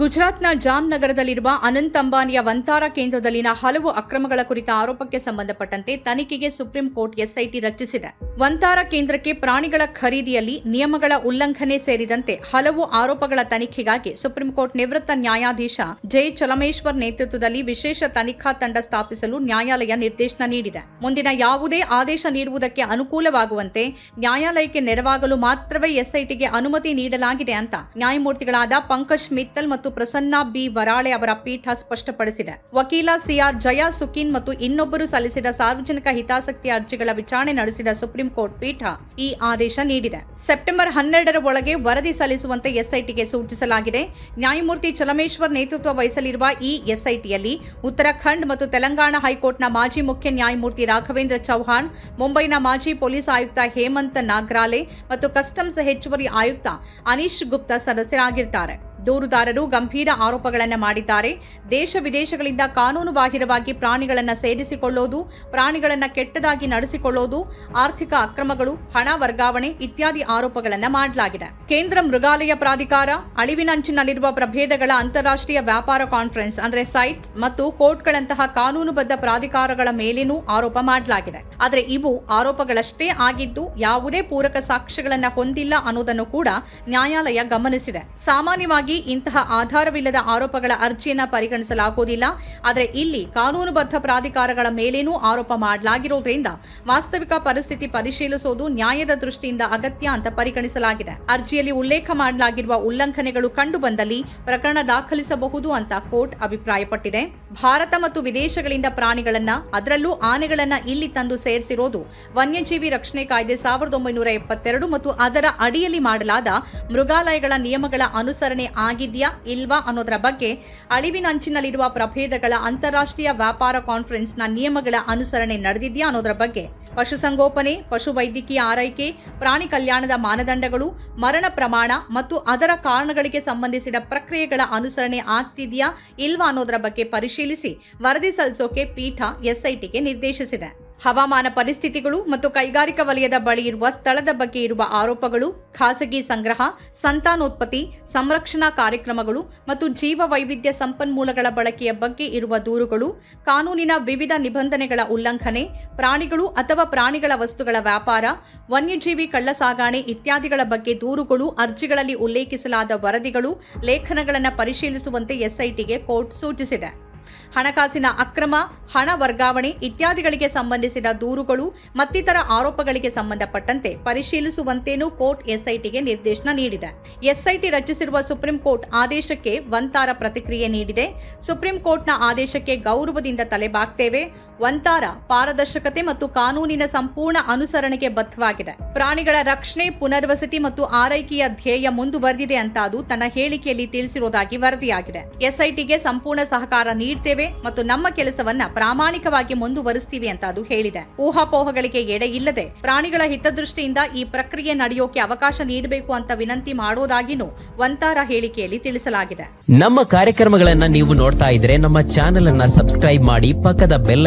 ಗುಜರಾತ್ನ ಜಾಮ್ನಗರದಲ್ಲಿರುವ ಅನಂತ್ ಅಂಬಾನಿಯ ವಂತಾರ ಕೇಂದ್ರದಲ್ಲಿನ ಹಲವು ಅಕ್ರಮಗಳ ಕುರಿತ ಆರೋಪಕ್ಕೆ ಸಂಬಂಧಪಟ್ಟಂತೆ ತನಿಖೆಗೆ ಸುಪ್ರೀಂ ಕೋರ್ಟ್ ಎಸ್ಐಟಿ ರಚಿಸಿದೆ. ವಂತಾರ ಕೇಂದ್ರಕ್ಕೆ ಪ್ರಾಣಿಗಳ ಖರೀದಿಯಲ್ಲಿ ನಿಯಮಗಳ ಉಲ್ಲಂಘನೆ ಸೇರಿದಂತೆ ಹಲವು ಆರೋಪಗಳ ತನಿಖೆಗಾಗಿ ಸುಪ್ರೀಂ ಕೋರ್ಟ್ ನಿವೃತ್ತ ನ್ಯಾಯಾಧೀಶ ಜೈ. ಚಲಮೇಶ್ವರ್ ನೇತೃತ್ವದಲ್ಲಿ ವಿಶೇಷ ತನಿಖಾ ತಂಡ ಸ್ಥಾಪಿಸಲು ನ್ಯಾಯಾಲಯ ನಿರ್ದೇಶನ ನೀಡಿದೆ. ಮುಂದಿನ ಯಾವುದೇ ಆದೇಶ ನೀಡುವುದಕ್ಕೆ ಅನುಕೂಲವಾಗುವಂತೆ ನ್ಯಾಯಾಲಯಕ್ಕೆ ನೆರವಾಗಲು ಮಾತ್ರವೇ ಎಸ್ಐಟಿಗೆ ಅನುಮತಿ ನೀಡಲಾಗಿದೆ ಅಂತ ನ್ಯಾಯಮೂರ್ತಿಗಳಾದ ಪಂಕಜ್ ಮಿತ್ತಲ್ ಮತ್ತು ಪ್ರಸನ್ನ ಬಿ. ವರಾಳೆ ಅವರ ಪೀಠ ಸ್ಪಷ್ಟಪಡಿಸಿದೆ. ವಕೀಲ ಸಿಆರ್ ಜಯಾ ಸುಕೀನ್ ಮತ್ತು ಇನ್ನೊಬ್ಬರು ಸಲ್ಲಿಸಿದ ಸಾರ್ವಜನಿಕ ಹಿತಾಸಕ್ತಿ ಅರ್ಜಿಗಳ ವಿಚಾರಣೆ ನಡೆಸಿದ ಸುಪ್ರೀಂ ಕೋರ್ಟ್ ಪೀಠ ಈ ಆದೇಶ ನೀಡಿದೆ. ಸೆಪ್ಟೆಂಬರ್ ಹನ್ನೆರಡರ ಒಳಗೆ ವರದಿ ಸಲ್ಲಿಸುವಂತೆ ಎಸ್ಐಟಿಗೆ ಸೂಚಿಸಲಾಗಿದೆ. ನ್ಯಾಯಮೂರ್ತಿ ಚಲಮೇಶ್ವರ್ ನೇತೃತ್ವ ವಹಿಸಲಿರುವ ಈ ಎಸ್ಐಟಿಯಲ್ಲಿ ಉತ್ತರಾಖಂಡ್ ಮತ್ತು ತೆಲಂಗಾಣ ಹೈಕೋರ್ಟ್ನ ಮಾಜಿ ಮುಖ್ಯ ನ್ಯಾಯಮೂರ್ತಿ ರಾಘವೇಂದ್ರ ಚೌಹಾಣ್, ಮುಂಬೈನ ಮಾಜಿ ಪೊಲೀಸ್ ಆಯುಕ್ತ ಹೇಮಂತ್ ನಾಗ್ರಾಲೆ ಮತ್ತು ಕಸ್ಟಮ್ಸ್ ಹೆಚ್ಚುವರಿ ಆಯುಕ್ತ ಅನೀಶ್ ಗುಪ್ತಾ ಸದಸ್ಯರಾಗಿದ್ದಾರೆ ದೂರುದಾರರು ಗಂಭೀರ ಆರೋಪಗಳನ್ನು ಮಾಡಿದ್ದಾರೆ. ದೇಶ ವಿದೇಶಗಳಿಂದ ಕಾನೂನು ಬಾಹಿರವಾಗಿ ಪ್ರಾಣಿಗಳನ್ನು ಸೇರಿಸಿಕೊಳ್ಳೋದು, ಪ್ರಾಣಿಗಳನ್ನು ಕೆಟ್ಟದಾಗಿ ನಡೆಸಿಕೊಳ್ಳೋದು, ಆರ್ಥಿಕ ಅಕ್ರಮಗಳು, ಹಣ ವರ್ಗಾವಣೆ ಇತ್ಯಾದಿ ಆರೋಪಗಳನ್ನು ಮಾಡಲಾಗಿದೆ. ಕೇಂದ್ರ ಮೃಗಾಲಯ ಪ್ರಾಧಿಕಾರ ಅಳಿವಿನಂಚಿನಲ್ಲಿರುವ ಪ್ರಭೇದಗಳ ಅಂತಾರಾಷ್ಟ್ರೀಯ ವ್ಯಾಪಾರ ಕಾನ್ಫರೆನ್ಸ್ ಅಂದ್ರೆ ಸೈಟ್ ಮತ್ತು ಕೋರ್ಟ್ಗಳಂತಹ ಕಾನೂನುಬದ್ಧ ಪ್ರಾಧಿಕಾರಗಳ ಮೇಲೇನೂ ಆರೋಪ ಮಾಡಲಾಗಿದೆ. ಆದರೆ ಇವು ಆರೋಪಗಳಷ್ಟೇ ಆಗಿದ್ದು ಯಾವುದೇ ಪೂರಕ ಸಾಕ್ಷ್ಯಗಳನ್ನು ಹೊಂದಿಲ್ಲ ಅನ್ನೋದನ್ನು ಕೂಡ ನ್ಯಾಯಾಲಯ ಗಮನಿಸಿದೆ. ಸಾಮಾನ್ಯವಾಗಿ ಇಂತಹ ಆಧಾರವಿಲ್ಲದ ಆರೋಪಗಳ ಅರ್ಜಿಯನ್ನ ಪರಿಗಣಿಸಲಾಗುವುದಿಲ್ಲ. ಆದರೆ ಇಲ್ಲಿ ಕಾನೂನುಬದ್ಧ ಪ್ರಾಧಿಕಾರಗಳ ಮೇಲೇನೂ ಆರೋಪ ಮಾಡಲಾಗಿರುವುದರಿಂದ ವಾಸ್ತವಿಕ ಪರಿಸ್ಥಿತಿ ಪರಿಶೀಲಿಸುವುದು ನ್ಯಾಯದ ದೃಷ್ಟಿಯಿಂದ ಅಗತ್ಯ ಅಂತ ಪರಿಗಣಿಸಲಾಗಿದೆ. ಅರ್ಜಿಯಲ್ಲಿ ಉಲ್ಲೇಖ ಮಾಡಲಾಗಿರುವ ಉಲ್ಲಂಘನೆಗಳು ಕಂಡು ಬಂದಲ್ಲಿ ಪ್ರಕರಣ ದಾಖಲಿಸಬಹುದು ಅಂತ ಕೋರ್ಟ್ ಅಭಿಪ್ರಾಯಪಟ್ಟಿದೆ. ಭಾರತ ಮತ್ತು ವಿದೇಶಗಳಿಂದ ಪ್ರಾಣಿಗಳನ್ನ, ಅದರಲ್ಲೂ ಆನೆಗಳನ್ನ ಇಲ್ಲಿ ತಂದು ಸೇರಿಸಿರೋದು ವನ್ಯಜೀವಿ ರಕ್ಷಣೆ ಕಾಯ್ದೆ ಸಾವಿರದ ಒಂಬೈನೂರ ಎಪ್ಪತ್ತೆರಡು ಮತ್ತು ಅದರ ಅಡಿಯಲ್ಲಿ ಮಾಡಲಾದ ಮೃಗಾಲಯಗಳ ನಿಯಮಗಳ ಅನುಸರಣೆ ಆಗಿದ್ಯಾ ಇಲ್ವಾ ಅನ್ನೋದರ ಬಗ್ಗೆ ಅಳಿವಿನಂಚಿನಲ್ಲಿರುವ ಪ್ರಭೇದಗಳ ಅಂತಾರಾಷ್ಟ್ರೀಯ ವ್ಯಾಪಾರ ಕಾನ್ಫರೆನ್ಸ್ನ ನಿಯಮಗಳ ಅನುಸರಣೆ ನಡೆದಿದೆಯಾ ಅನ್ನೋದರ ಬಗ್ಗೆ ಪಶುಸಂಗೋಪನೆ, ಪಶುವೈದ್ಯಕೀಯ ಆರೈಕೆ, ಪ್ರಾಣಿ ಕಲ್ಯಾಣದ ಮಾನದಂಡಗಳು, ಮರಣ ಪ್ರಮಾಣ ಮತ್ತು ಅದರ ಕಾರಣಗಳಿಗೆ ಸಂಬಂಧಿಸಿದ ಪ್ರಕ್ರಿಯೆಗಳ ಅನುಸರಣೆ ಆಗ್ತಿದೆಯಾ ಇಲ್ವಾ ಅನ್ನೋದರ ಬಗ್ಗೆ ಪರಿಶೀಲಿಸಿ ವರದಿ ಸಲ್ಲಿಸೋಕೆ ಪೀಠ ಎಸ್ಐಟಿಗೆ ನಿರ್ದೇಶಿಸಿದೆ. ಹವಾಮಾನ ಪರಿಸ್ಥಿತಿಗಳು ಮತ್ತು ಕೈಗಾರಿಕಾ ವಲಯದ ಬಳಿ ಇರುವ ಸ್ಥಳದ ಬಗ್ಗೆ ಇರುವ ಆರೋಪಗಳು, ಖಾಸಗಿ ಸಂಗ್ರಹ, ಸಂತಾನೋತ್ಪತ್ತಿ, ಸಂರಕ್ಷಣಾ ಕಾರ್ಯಕ್ರಮಗಳು ಮತ್ತು ಜೀವ ವೈವಿಧ್ಯ ಸಂಪನ್ಮೂಲಗಳ ಬಳಕೆಯ ಬಗ್ಗೆ ಇರುವ ದೂರುಗಳು, ಕಾನೂನಿನ ವಿವಿಧ ನಿಬಂಧನೆಗಳ ಉಲ್ಲಂಘನೆ, ಪ್ರಾಣಿಗಳು ಅಥವಾ ಪ್ರಾಣಿಗಳ ವಸ್ತುಗಳ ವ್ಯಾಪಾರ, ವನ್ಯಜೀವಿ ಕಳ್ಳಸಾಗಾಣೆ ಇತ್ಯಾದಿಗಳ ಬಗ್ಗೆ ದೂರುಗಳು, ಅರ್ಜಿಗಳಲ್ಲಿ ಉಲ್ಲೇಖಿಸಲಾದ ವರದಿಗಳು, ಲೇಖನಗಳನ್ನು ಪರಿಶೀಲಿಸುವಂತೆ ಎಸ್ಐಟಿಗೆ ಕೋರ್ಟ್ ಸೂಚಿಸಿದೆ. ಹಣಕಾಸಿನ ಅಕ್ರಮ, ಹಣ ವರ್ಗಾವಣೆ ಇತ್ಯಾದಿಗಳಿಗೆ ಸಂಬಂಧಿಸಿದ ದೂರುಗಳು ಮತ್ತಿತರ ಆರೋಪಗಳಿಗೆ ಸಂಬಂಧಪಟ್ಟಂತೆ ಪರಿಶೀಲಿಸುವಂತೇನೂ ಕೋರ್ಟ್ ಎಸ್ಐಟಿಗೆ ನಿರ್ದೇಶನ ನೀಡಿದೆ. ಎಸ್ಐಟಿ ರಚಿಸಿರುವ ಸುಪ್ರೀಂ ಕೋರ್ಟ್ ಆದೇಶಕ್ಕೆ ವಂತಾರ ಪ್ರತಿಕ್ರಿಯೆ ನೀಡಿದೆ. ಸುಪ್ರೀಂ ಕೋರ್ಟ್ನ ಆದೇಶಕ್ಕೆ ಗೌರವದಿಂದ ತಲೆಬಾಗ್ತೇವೆ. ವಂತಾರ ಪಾರದರ್ಶಕತೆ ಮತ್ತು ಕಾನೂನಿನ ಸಂಪೂರ್ಣ ಅನುಸರಣೆಗೆ ಬದ್ಧವಾಗಿದೆ. ಪ್ರಾಣಿಗಳ ರಕ್ಷಣೆ, ಪುನರ್ವಸತಿ ಮತ್ತು ಆರೈಕೆಯ ಧ್ಯೇಯ ಮುಂದುವರೆದಿದೆ ಅಂತ ಅದು ತನ್ನ ಹೇಳಿಕೆಯಲ್ಲಿ ತಿಳಿಸಿರುವುದಾಗಿ ವರದಿಯಾಗಿದೆ. ಎಸ್ಐಟಿಗೆ ಸಂಪೂರ್ಣ ಸಹಕಾರ ನೀಡ್ತೇವೆ ಮತ್ತು ನಮ್ಮ ಕೆಲಸವನ್ನ ಪ್ರಾಮಾಣಿಕವಾಗಿ ಮುಂದುವರಿಸ್ತೀವಿ ಅಂತ ಅದು ಹೇಳಿದೆ. ಊಹಾಪೋಹಗಳಿಗೆ ಎಡೆ ಇಲ್ಲದೆ ಪ್ರಾಣಿಗಳ ಹಿತದೃಷ್ಟಿಯಿಂದ ಈ ಪ್ರಕ್ರಿಯೆ ನಡೆಯೋಕೆ ಅವಕಾಶ ನೀಡಬೇಕು ಅಂತ ವಿನಂತಿ ಮಾಡೋದಾಗಿನೂ ವಂತಾರ ಹೇಳಿಕೆಯಲ್ಲಿ ತಿಳಿಸಲಾಗಿದೆ. ನಮ್ಮ ಕಾರ್ಯಕ್ರಮಗಳನ್ನ ನೀವು ನೋಡ್ತಾ ಇದ್ರೆ ನಮ್ಮ ಚಾನೆಲ್ ಅನ್ನ ಸಬ್ಸ್ಕ್ರೈಬ್ ಮಾಡಿ ಪಕ್ಕದ ಬೆಲ್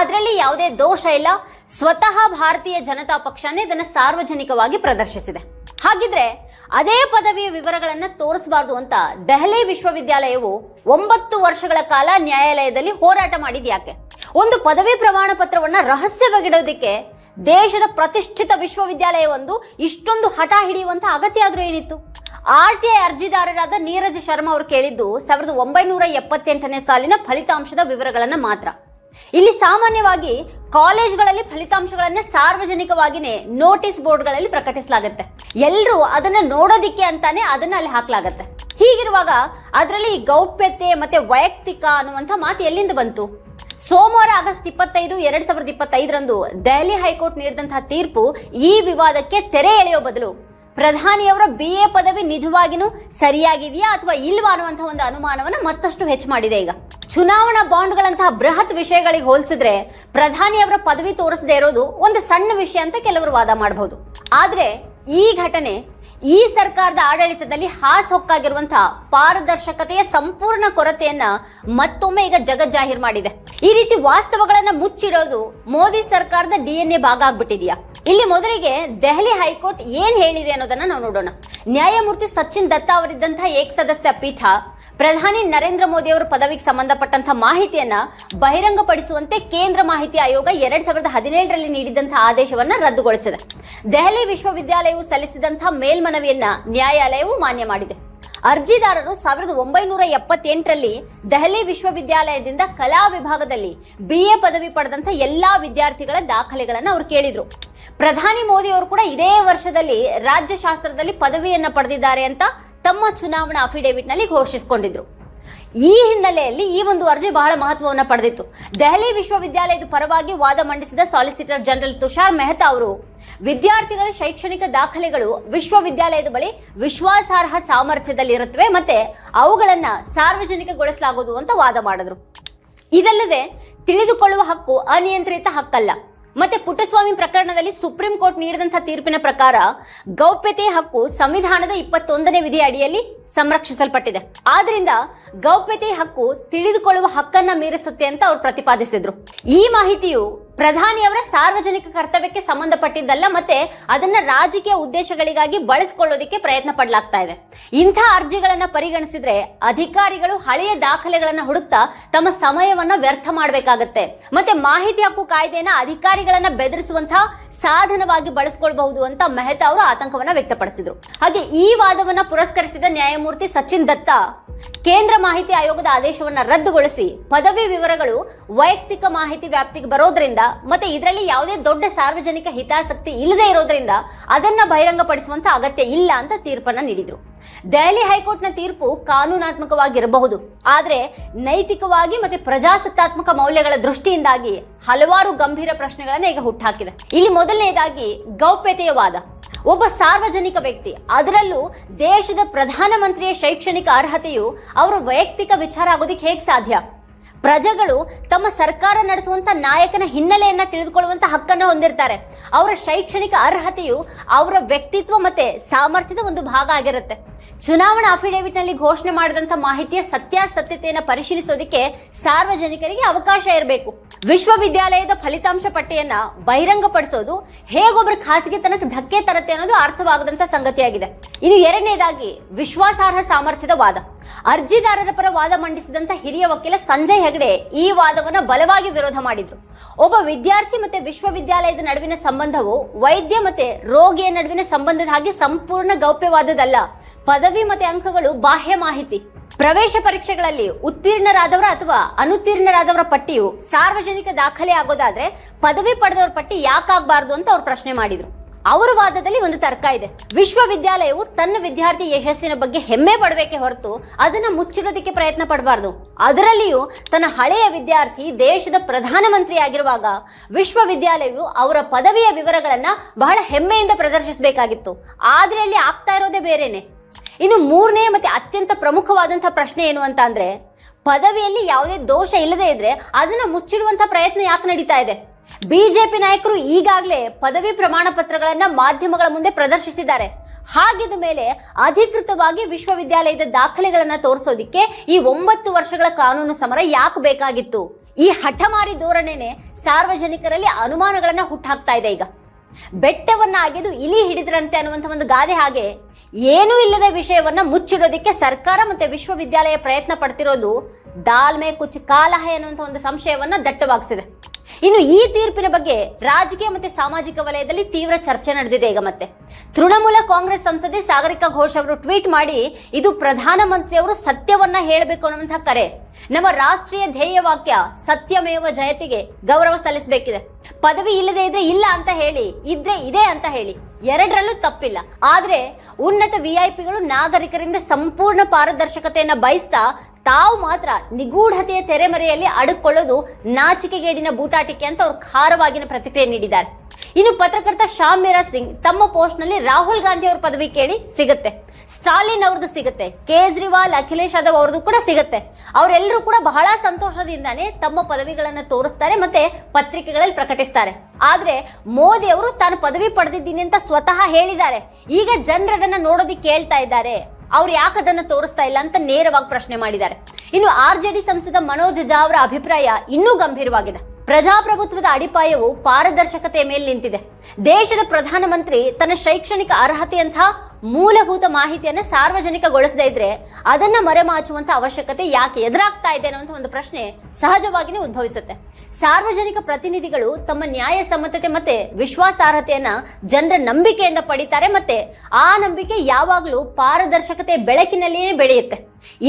ಅದರಲ್ಲಿ ಯಾವುದೇ ದೋಷ ಇಲ್ಲ. ಸ್ವತಃ ಭಾರತೀಯ ಜನತಾ ಪಕ್ಷನೇ ಇದನ್ನು ಸಾರ್ವಜನಿಕವಾಗಿ ಪ್ರದರ್ಶಿಸಿದೆ. ಹಾಗಿದ್ರೆ ಅದೇ ಪದವಿಯ ವಿವರಗಳನ್ನು ತೋರಿಸಬಾರ್ದು ಅಂತ ದೆಹಲಿ ವಿಶ್ವವಿದ್ಯಾಲಯವು ಒಂಬತ್ತು ವರ್ಷಗಳ ಕಾಲ ನ್ಯಾಯಾಲಯದಲ್ಲಿ ಹೋರಾಟ ಮಾಡಿದ ಯಾಕೆ? ಒಂದು ಪದವಿ ಪ್ರಮಾಣ ಪತ್ರವನ್ನ ರಹಸ್ಯವಾಗಿಡೋದಕ್ಕೆ ದೇಶದ ಪ್ರತಿಷ್ಠಿತ ವಿಶ್ವವಿದ್ಯಾಲಯವೊಂದು ಇಷ್ಟೊಂದು ಹಠ ಹಿಡಿಯುವಂತ ಅಗತ್ಯ ಆದ್ರೂ ಏನಿತ್ತು? ಆರ್ ಟಿ ಐ ಅರ್ಜಿದಾರರಾದ ನೀರಜ್ ಶರ್ಮಾ ಅವರು ಕೇಳಿದ್ದು ಸಾವಿರದ ಒಂಬೈನೂರ ಎಪ್ಪತ್ತೆಂಟನೇ ಸಾಲಿನ ಫಲಿತಾಂಶದ ವಿವರಗಳನ್ನ ಮಾತ್ರ. ಇಲ್ಲಿ ಸಾಮಾನ್ಯವಾಗಿ ಕಾಲೇಜ್ಗಳಲ್ಲಿ ಫಲಿತಾಂಶಗಳನ್ನ ಸಾರ್ವಜನಿಕವಾಗಿನೇ ನೋಟಿಸ್ ಬೋರ್ಡ್ಗಳಲ್ಲಿ ಪ್ರಕಟಿಸಲಾಗುತ್ತೆ. ಎಲ್ಲರೂ ಅದನ್ನ ನೋಡೋದಿಕ್ಕೆ ಅಂತಾನೆ ಅದನ್ನ ಅಲ್ಲಿ ಹಾಕ್ಲಾಗತ್ತೆ. ಹೀಗಿರುವಾಗ ಅದರಲ್ಲಿ ಗೌಪ್ಯತೆ ಮತ್ತೆ ವೈಯಕ್ತಿಕ ಅನ್ನುವಂಥ ಮಾತು ಎಲ್ಲಿಂದ ಬಂತು? ಸೋಮವಾರ ಆಗಸ್ಟ್ ಇಪ್ಪತ್ತೈದು, ಎರಡ್ ಸಾವಿರದ ಇಪ್ಪತ್ತೈದರಂದು ದೆಹಲಿ ಹೈಕೋರ್ಟ್ ನೀಡಿದಂತಹ ತೀರ್ಪು ಈ ವಿವಾದಕ್ಕೆ ತೆರೆ ಎಳೆಯೋ ಬದಲು ಪ್ರಧಾನಿಯವರ ಬಿ ಎ ಪದವಿ ನಿಜವಾಗಿನೂ ಸರಿಯಾಗಿದೆಯಾ ಅಥವಾ ಇಲ್ವಾ ಅನ್ನುವಂಥ ಒಂದು ಅನುಮಾನವನ್ನ ಮತ್ತಷ್ಟು ಹೆಚ್ಚು ಮಾಡಿದೆ ಈಗ. ಚುನಾವಣಾ ಬಾಂಡ್ಗಳಂತಹ ಬೃಹತ್ ವಿಷಯಗಳಿಗೆ ಹೋಲಿಸಿದ್ರೆ ಪ್ರಧಾನಿಯವರ ಪದವಿ ತೋರಿಸದೇ ಇರೋದು ಒಂದು ಸಣ್ಣ ವಿಷಯ ಅಂತ ಕೆಲವರು ವಾದ ಮಾಡಬಹುದು ಆದ್ರೆ ಈ ಘಟನೆ ಈ ಸರ್ಕಾರದ ಆಡಳಿತದಲ್ಲಿ ಹಾಸೊಕ್ಕಾಗಿರುವಂತಹ ಪಾರದರ್ಶಕತೆಯ ಸಂಪೂರ್ಣ ಕೊರತೆಯನ್ನ ಮತ್ತೊಮ್ಮೆ ಈಗ ಜಗಜ್ಜಾಹೀರ್ ಮಾಡಿದೆ. ಈ ರೀತಿ ವಾಸ್ತವಗಳನ್ನ ಮುಚ್ಚಿಡೋದು ಮೋದಿ ಸರ್ಕಾರದ ಡಿಎನ್ಎ ಭಾಗ ಆಗ್ಬಿಟ್ಟಿದ್ಯಾ? ಇಲ್ಲಿ ಮೊದಲಿಗೆ ದೆಹಲಿ ಹೈಕೋರ್ಟ್ ಏನ್ ಹೇಳಿದೆ ಅನ್ನೋದನ್ನ ನಾವು ನೋಡೋಣ. ನ್ಯಾಯಮೂರ್ತಿ ಸಚಿನ್ ದತ್ತ ಅವರಿದ್ದಂತಹ ಏಕಸದಸ್ಯ ಪೀಠ, ಪ್ರಧಾನಿ ನರೇಂದ್ರ ಮೋದಿ ಅವರ ಪದವಿಗೆ ಸಂಬಂಧಪಟ್ಟಂತಹ ಮಾಹಿತಿಯನ್ನ ಬಹಿರಂಗಪಡಿಸುವಂತೆ ಕೇಂದ್ರ ಮಾಹಿತಿ ಆಯೋಗ ಎರಡ್ ಸಾವಿರದ ಹದಿನೇಳರಲ್ಲಿ ನೀಡಿದಂತಹ ಆದೇಶವನ್ನ ರದ್ದುಗೊಳಿಸಿದೆ. ದೆಹಲಿ ವಿಶ್ವವಿದ್ಯಾಲಯವು ಸಲ್ಲಿಸಿದಂತಹ ಮೇಲ್ಮನವಿಯನ್ನ ನ್ಯಾಯಾಲಯವು ಮಾನ್ಯ ಮಾಡಿದೆ. ಅರ್ಜಿದಾರರು ಸಾವಿರದ ಒಂಬೈನೂರ ಎಪ್ಪತ್ತೆಂಟರಲ್ಲಿ ದೆಹಲಿ ವಿಶ್ವವಿದ್ಯಾಲಯದಿಂದ ಕಲಾ ವಿಭಾಗದಲ್ಲಿ ಬಿ ಎ ಪದವಿ ಪಡೆದಂಥ ಎಲ್ಲಾ ವಿದ್ಯಾರ್ಥಿಗಳ ದಾಖಲೆಗಳನ್ನು ಅವರು ಕೇಳಿದರು. ಪ್ರಧಾನಿ ಮೋದಿ ಅವರು ಕೂಡ ಇದೇ ವರ್ಷದಲ್ಲಿ ರಾಜ್ಯಶಾಸ್ತ್ರದಲ್ಲಿ ಪದವಿಯನ್ನು ಪಡೆದಿದ್ದಾರೆ ಅಂತ ತಮ್ಮ ಚುನಾವಣಾ ಅಫಿಡೇವಿಟ್ನಲ್ಲಿ ಘೋಷಿಸಿಕೊಂಡಿದ್ರು. ಈ ಹಿನ್ನೆಲೆಯಲ್ಲಿ ಈ ಒಂದು ಅರ್ಜಿ ಬಹಳ ಮಹತ್ವವನ್ನು ಪಡೆದಿತ್ತು. ದೆಹಲಿ ವಿಶ್ವವಿದ್ಯಾಲಯದ ಪರವಾಗಿ ವಾದ ಮಂಡಿಸಿದ ಸಾಲಿಸಿಟರ್ ಜನರಲ್ ತುಷಾರ್ ಮೆಹ್ತಾ ಅವರು, ವಿದ್ಯಾರ್ಥಿಗಳ ಶೈಕ್ಷಣಿಕ ದಾಖಲೆಗಳು ವಿಶ್ವವಿದ್ಯಾಲಯದ ಬಳಿ ವಿಶ್ವಾಸಾರ್ಹ ಸಾಮರ್ಥ್ಯದಲ್ಲಿರುತ್ತವೆ ಮತ್ತೆ ಅವುಗಳನ್ನು ಸಾರ್ವಜನಿಕಗೊಳಿಸಲಾಗುವುದು ಅಂತ ವಾದ ಮಾಡಿದ್ರು. ಇದಲ್ಲದೆ ತಿಳಿದುಕೊಳ್ಳುವ ಹಕ್ಕು ಅನಿಯಂತ್ರಿತ ಹಕ್ಕಲ್ಲ. ಮತ್ತೆ ಪುಟ್ಟಸ್ವಾಮಿ ಪ್ರಕರಣದಲ್ಲಿ ಸುಪ್ರೀಂ ಕೋರ್ಟ್ ನೀಡಿದಂತಹ ತೀರ್ಪಿನ ಪ್ರಕಾರ ಗೌಪ್ಯತೆ ಹಕ್ಕು ಸಂವಿಧಾನದ ಇಪ್ಪತ್ತೊಂದನೇ ವಿಧಿ ಅಡಿಯಲ್ಲಿ ಸಂರಕ್ಷಿಸಲ್ಪಟ್ಟಿದೆ. ಆದ್ರಿಂದ ಗೌಪ್ಯತೆ ಹಕ್ಕು ತಿಳಿದುಕೊಳ್ಳುವ ಹಕ್ಕನ್ನ ಮೀರಿಸುತ್ತೆ ಅಂತ ಅವರು ಪ್ರತಿಪಾದಿಸಿದ್ರು. ಈ ಮಾಹಿತಿಯು ಪ್ರಧಾನಿಯವರ ಸಾರ್ವಜನಿಕ ಕರ್ತವ್ಯಕ್ಕೆ ಸಂಬಂಧಪಟ್ಟಿದ್ದಲ್ಲ, ಮತ್ತೆ ಅದನ್ನ ರಾಜಕೀಯ ಉದ್ದೇಶಗಳಿಗಾಗಿ ಬಳಸಿಕೊಳ್ಳೋದಿಕ್ಕೆ ಪ್ರಯತ್ನ ಪಡಲಾಗ್ತಾ ಇದೆ. ಇಂಥ ಅರ್ಜಿಗಳನ್ನ ಪರಿಗಣಿಸಿದ್ರೆ ಅಧಿಕಾರಿಗಳು ಹಳೆಯ ದಾಖಲೆಗಳನ್ನ ಹುಡುಕ್ತಾ ತಮ್ಮ ಸಮಯವನ್ನ ವ್ಯರ್ಥ ಮಾಡಬೇಕಾಗತ್ತೆ. ಮತ್ತೆ ಮಾಹಿತಿ ಹಕ್ಕು ಕಾಯ್ದೆಯನ್ನ ಅಧಿಕಾರಿಗಳನ್ನ ಬೆದರಿಸುವಂತಹ ಸಾಧನವಾಗಿ ಬಳಸ್ಕೊಳ್ಬಹುದು ಅಂತ ಮೆಹ್ತಾ ಅವರು ಆತಂಕವನ್ನ ವ್ಯಕ್ತಪಡಿಸಿದ್ರು. ಹಾಗೆ ಈ ವಾದವನ್ನ ಪುರಸ್ಕರಿಸಿದ ನ್ಯಾಯಮೂರ್ತಿ ಸಚಿನ್ ದತ್ತ ಕೇಂದ್ರ ಮಾಹಿತಿ ಆಯೋಗದ ಆದೇಶವನ್ನ ರದ್ದುಗೊಳಿಸಿ ಪದವಿ ವಿವರಗಳು ವೈಯಕ್ತಿಕ ಮಾಹಿತಿ ವ್ಯಾಪ್ತಿಗೆ ಬರೋದ್ರಿಂದ ಮತ್ತೆ ಇದರಲ್ಲಿ ಯಾವುದೇ ದೊಡ್ಡ ಸಾರ್ವಜನಿಕ ಹಿತಾಸಕ್ತಿ ಇಲ್ಲದೆ ಇರೋದ್ರಿಂದ ಅದನ್ನ ಬಹಿರಂಗಪಡಿಸುವಂತ ಅಗತ್ಯ ಇಲ್ಲ ಅಂತ ತೀರ್ಪನ್ನ ನೀಡಿದ್ರು. ದೆಹಲಿ ಹೈಕೋರ್ಟ್ನ ತೀರ್ಪು ಕಾನೂನಾತ್ಮಕವಾಗಿರಬಹುದು. ಆದ್ರೆ ನೈತಿಕವಾಗಿ ಮತ್ತೆ ಪ್ರಜಾಸತ್ತಾತ್ಮಕ ಮೌಲ್ಯಗಳ ದೃಷ್ಟಿಯಿಂದಾಗಿ ಹಲವಾರು ಗಂಭೀರ ಪ್ರಶ್ನೆಗಳನ್ನ ಈಗ ಹುಟ್ಟಾಕಿದೆ. ಇಲ್ಲಿ ಮೊದಲನೆಯದಾಗಿ ಗೌಪ್ಯತೆಯ ವಾದ. ಒಬ್ಬ ಸಾರ್ವಜನಿಕ ವ್ಯಕ್ತಿ, ಅದರಲ್ಲೂ ದೇಶದ ಪ್ರಧಾನಮಂತ್ರಿಯ ಶೈಕ್ಷಣಿಕ ಅರ್ಹತೆಯು ಅವರ ವೈಯಕ್ತಿಕ ವಿಚಾರ ಆಗೋದಿಕ್ಕೆ ಹೇಗೆ ಸಾಧ್ಯ? ಪ್ರಜೆಗಳು ತಮ್ಮ ಸರ್ಕಾರ ನಡೆಸುವಂತ ನಾಯಕನ ಹಿನ್ನೆಲೆಯನ್ನ ತಿಳಿದುಕೊಳ್ಳುವಂತ ಹಕ್ಕನ್ನು ಹೊಂದಿರ್ತಾರೆ. ಅವರ ಶೈಕ್ಷಣಿಕ ಅರ್ಹತೆಯು ಅವರ ವ್ಯಕ್ತಿತ್ವ ಮತ್ತೆ ಸಾಮರ್ಥ್ಯದ ಒಂದು ಭಾಗ ಆಗಿರುತ್ತೆ. ಚುನಾವಣಾ ಅಫಿಡೇವಿಟ್ನಲ್ಲಿ ಘೋಷಣೆ ಮಾಡಿದಂತ ಮಾಹಿತಿಯ ಸತ್ಯಾಸತ್ಯತೆಯನ್ನು ಪರಿಶೀಲಿಸೋದಕ್ಕೆ ಸಾರ್ವಜನಿಕರಿಗೆ ಅವಕಾಶ ಇರಬೇಕು. ವಿಶ್ವವಿದ್ಯಾಲಯದ ಫಲಿತಾಂಶ ಪಟ್ಟಿಯನ್ನ ಬಹಿರಂಗಪಡಿಸೋದು ಖಾಸಗಿ ಖಾಸಗಿತನಕ್ಕೆ ಧಕ್ಕೆ ತರತ್ತೆ ಅನ್ನೋದು ಅರ್ಥವಾಗದಂತ ಸಂಗತಿಯಾಗಿದೆ. ಇನ್ನು ಎರಡನೇದಾಗಿ ವಿಶ್ವಾಸಾರ್ಹ ಸಾಮರ್ಥ್ಯದ ವಾದ. ಅರ್ಜಿದಾರರ ಪರ ವಾದ ಮಂಡಿಸಿದಂತ ಹಿರಿಯ ವಕೀಲ ಸಂಜಯ್ ಹೆಗಡೆ ಈ ವಾದವನ್ನು ಬಲವಾಗಿ ವಿರೋಧ ಮಾಡಿದ್ರು. ಒಬ್ಬ ವಿದ್ಯಾರ್ಥಿ ಮತ್ತೆ ವಿಶ್ವವಿದ್ಯಾಲಯದ ನಡುವಿನ ಸಂಬಂಧವು ವೈದ್ಯ ಮತ್ತೆ ರೋಗಿಯ ನಡುವಿನ ಸಂಬಂಧದ ಹಾಗೆ ಸಂಪೂರ್ಣ ಗೌಪ್ಯವಾದದಲ್ಲ ಪದವಿ ಮತ್ತೆ ಅಂಕಗಳು ಬಾಹ್ಯ ಮಾಹಿತಿ. ಪ್ರವೇಶ ಪರೀಕ್ಷೆಗಳಲ್ಲಿ ಉತ್ತೀರ್ಣರಾದವರ ಅಥವಾ ಅನುತ್ತೀರ್ಣರಾದವರ ಪಟ್ಟಿಯು ಸಾರ್ವಜನಿಕ ದಾಖಲೆ ಆಗೋದಾದ್ರೆ ಪದವಿ ಪಡೆದವರ ಪಟ್ಟಿ ಯಾಕಾಗಬಾರ್ದು ಅಂತ ಅವ್ರು ಪ್ರಶ್ನೆ ಮಾಡಿದ್ರು. ಅವರ ವಾದದಲ್ಲಿ ಒಂದು ತರ್ಕ ಇದೆ. ವಿಶ್ವವಿದ್ಯಾಲಯವು ತನ್ನ ವಿದ್ಯಾರ್ಥಿ ಯಶಸ್ಸಿನ ಬಗ್ಗೆ ಹೆಮ್ಮೆ ಪಡಬೇಕೆ ಹೊರತು ಅದನ್ನ ಮುಚ್ಚಿಡೋದಕ್ಕೆ ಪ್ರಯತ್ನ ಪಡಬಾರ್ದು. ಅದರಲ್ಲಿಯೂ ತನ್ನ ಹಳೆಯ ವಿದ್ಯಾರ್ಥಿ ದೇಶದ ಪ್ರಧಾನಮಂತ್ರಿ ಆಗಿರುವಾಗ ವಿಶ್ವವಿದ್ಯಾಲಯವು ಅವರ ಪದವಿಯ ವಿವರಗಳನ್ನ ಬಹಳ ಹೆಮ್ಮೆಯಿಂದ ಪ್ರದರ್ಶಿಸಬೇಕಾಗಿತ್ತು. ಆದ್ರೆ ಅಲ್ಲಿ ಆಗ್ತಾ ಇರೋದೇ ಬೇರೆನೆ. ಇನ್ನು ಮೂರನೇ ಮತ್ತೆ ಅತ್ಯಂತ ಪ್ರಮುಖವಾದಂತಹ ಪ್ರಶ್ನೆ ಏನು ಅಂತ ಪದವಿಯಲ್ಲಿ ಯಾವುದೇ ದೋಷ ಇಲ್ಲದೆ ಇದ್ರೆ ಅದನ್ನ ಮುಚ್ಚಿಡುವಂತ ಪ್ರಯತ್ನ ಯಾಕೆ ನಡೀತಾ ಇದೆ? ಬಿಜೆಪಿ ನಾಯಕರು ಈಗಾಗಲೇ ಪದವಿ ಪ್ರಮಾಣ ಪತ್ರಗಳನ್ನ ಮಾಧ್ಯಮಗಳ ಮುಂದೆ ಪ್ರದರ್ಶಿಸಿದ್ದಾರೆ. ಹಾಗಿದ ಮೇಲೆ ಅಧಿಕೃತವಾಗಿ ವಿಶ್ವವಿದ್ಯಾಲಯದ ದಾಖಲೆಗಳನ್ನ ತೋರಿಸೋದಿಕ್ಕೆ ಈ ಒಂಬತ್ತು ವರ್ಷಗಳ ಕಾನೂನು ಸಮರ ಯಾಕೆ ಬೇಕಾಗಿತ್ತು? ಈ ಹಠಮಾರಿ ಧೋರಣೆನೆ ಸಾರ್ವಜನಿಕರಲ್ಲಿ ಅನುಮಾನಗಳನ್ನ ಹುಟ್ಟಾಕ್ತಾ ಇದೆ ಈಗ. ಬೆಟ್ಟವನ್ನ ಅಗೆದು ಇಲಿ ಹಿಡಿದ್ರಂತೆ ಅನ್ನುವಂಥ ಒಂದು ಗಾದೆ ಹಾಗೆ ಏನೂ ಇಲ್ಲದ ವಿಷಯವನ್ನ ಮುಚ್ಚಿಡೋದಿಕ್ಕೆ ಸರ್ಕಾರ ಮತ್ತೆ ವಿಶ್ವವಿದ್ಯಾಲಯ ಪ್ರಯತ್ನ ಪಡ್ತಿರೋದು ದಾಲ್ಮೆ ಕುಚ್ ಕಾಲಹೆ ಅನ್ನುವಂಥ ಒಂದು ಸಂಶಯವನ್ನ ದಟ್ಟವಾಗಿಸಿದೆ. ಇನ್ನು ಈ ತೀರ್ಪಿನ ಬಗ್ಗೆ ರಾಜಕೀಯ ಮತ್ತೆ ಸಾಮಾಜಿಕ ವಲಯದಲ್ಲಿ ತೀವ್ರ ಚರ್ಚೆ ನಡೆದಿದೆ ಈಗ ಮತ್ತೆ. ತೃಣಮೂಲ ಕಾಂಗ್ರೆಸ್ ಸಂಸದೆ ಸಾಗರಿಕಾ ಘೋಷ್ ಅವರು ಟ್ವೀಟ್ ಮಾಡಿ, ಇದು ಪ್ರಧಾನಮಂತ್ರಿಯವರು ಸತ್ಯವನ್ನ ಹೇಳಬೇಕು ಅನ್ನುವಂತಹ ಕರೆ. ನಮ್ಮ ರಾಷ್ಟ್ರೀಯ ಧ್ಯೇಯ ವಾಕ್ಯ, ಸತ್ಯಮೇವ ಜಯತಿಗೆ ಗೌರವ ಸಲ್ಲಿಸಬೇಕಿದೆ. ಪದವಿ ಇಲ್ಲದೆ ಇದ್ರೆ ಇಲ್ಲ ಅಂತ ಹೇಳಿ, ಇದ್ರೆ ಇದೆ ಅಂತ ಹೇಳಿ. ಎರಡರಲ್ಲೂ ತಪ್ಪಿಲ್ಲ. ಆದ್ರೆ ಉನ್ನತ ವಿಐಪಿಗಳು ನಾಗರಿಕರಿಂದ ಸಂಪೂರ್ಣ ಪಾರದರ್ಶಕತೆಯನ್ನ ಬಯಸ್ತಾ ತಾವು ಮಾತ್ರ ನಿಗೂಢತೆಯ ತೆರೆಮರೆಯಲ್ಲಿ ಅಡುಕೊಳ್ಳೋದು ನಾಚಿಕೆಗೇಡಿನ ಬೂಟಾಟಿಕೆ ಅಂತ ಅವರು ಖಾರವಾಗಿನ ಪ್ರತಿಕ್ರಿಯೆ ನೀಡಿದ್ದಾರೆ. ಇನ್ನು ಪತ್ರಕರ್ತ ಶ್ಯಾಮ್ ಮೀರಾ ಸಿಂಗ್ ತಮ್ಮ ಪೋಸ್ಟ್ನಲ್ಲಿ ರಾಹುಲ್ ಗಾಂಧಿ ಅವ್ರ ಪದವಿ ಕೇಳಿ ಸಿಗುತ್ತೆ. ಸ್ಟಾಲಿನ್ ಅವ್ರದ್ದು ಸಿಗುತ್ತೆ. ಕೇಜ್ರಿವಾಲ್, ಅಖಿಲೇಶ್ ಯಾದವ್ ಅವ್ರದ್ದು ಕೂಡ ಸಿಗುತ್ತೆ. ಅವರೆಲ್ಲರೂ ಕೂಡ ಬಹಳ ಸಂತೋಷದಿಂದಾನೇ ತಮ್ಮ ಪದವಿಗಳನ್ನ ತೋರಿಸ್ತಾರೆ ಮತ್ತೆ ಪತ್ರಿಕೆಗಳಲ್ಲಿ ಪ್ರಕಟಿಸ್ತಾರೆ. ಆದ್ರೆ ಮೋದಿ ಅವರು ತಾನು ಪದವಿ ಪಡೆದಿದ್ದೀನಿ ಅಂತ ಸ್ವತಃ ಹೇಳಿದ್ದಾರೆ. ಈಗ ಜನರದನ್ನ ನೋಡೋದಿಕ್ಕೆ ಕೇಳ್ತಾ ಇದ್ದಾರೆ. ಅವ್ರು ಯಾಕೆ ಅದನ್ನ ತೋರಿಸ್ತಾ ಇಲ್ಲ ಅಂತ ನೇರವಾಗಿ ಪ್ರಶ್ನೆ ಮಾಡಿದ್ದಾರೆ. ಇನ್ನು ಆರ್ ಜೆ ಡಿ ಸಂಸದ ಮನೋಜ್ ಝಾ ಅವರ ಅಭಿಪ್ರಾಯ ಇನ್ನೂ ಗಂಭೀರವಾಗಿದೆ. ಪ್ರಜಾಪ್ರಭುತ್ವದ ಅಡಿಪಾಯವು ಪಾರದರ್ಶಕತೆಯ ಮೇಲೆ ನಿಂತಿದೆ. ದೇಶದ ಪ್ರಧಾನಮಂತ್ರಿ ತನ್ನ ಶೈಕ್ಷಣಿಕ ಅರ್ಹತೆಯಂತಹ ಮೂಲಭೂತ ಮಾಹಿತಿಯನ್ನು ಸಾರ್ವಜನಿಕಗೊಳಿಸದೇ ಇದ್ರೆ ಅದನ್ನ ಮರೆಮಾಚುವಂತ ಅವಶ್ಯಕತೆ ಯಾಕೆ ಎದುರಾಗ್ತಾ ಇದೆ ಅನ್ನುವಂಥ ಒಂದು ಪ್ರಶ್ನೆ ಸಹಜವಾಗಿಯೇ ಉದ್ಭವಿಸುತ್ತೆ. ಸಾರ್ವಜನಿಕ ಪ್ರತಿನಿಧಿಗಳು ತಮ್ಮ ನ್ಯಾಯಸಮ್ಮತತೆ ಮತ್ತೆ ವಿಶ್ವಾಸಾರ್ಹತೆಯನ್ನ ಜನರ ನಂಬಿಕೆಯಿಂದ ಪಡಿತಾರೆ ಮತ್ತೆ ಆ ನಂಬಿಕೆ ಯಾವಾಗಲೂ ಪಾರದರ್ಶಕತೆ ಬೆಳಕಿನಲ್ಲಿಯೇ ಬೆಳೆಯುತ್ತೆ.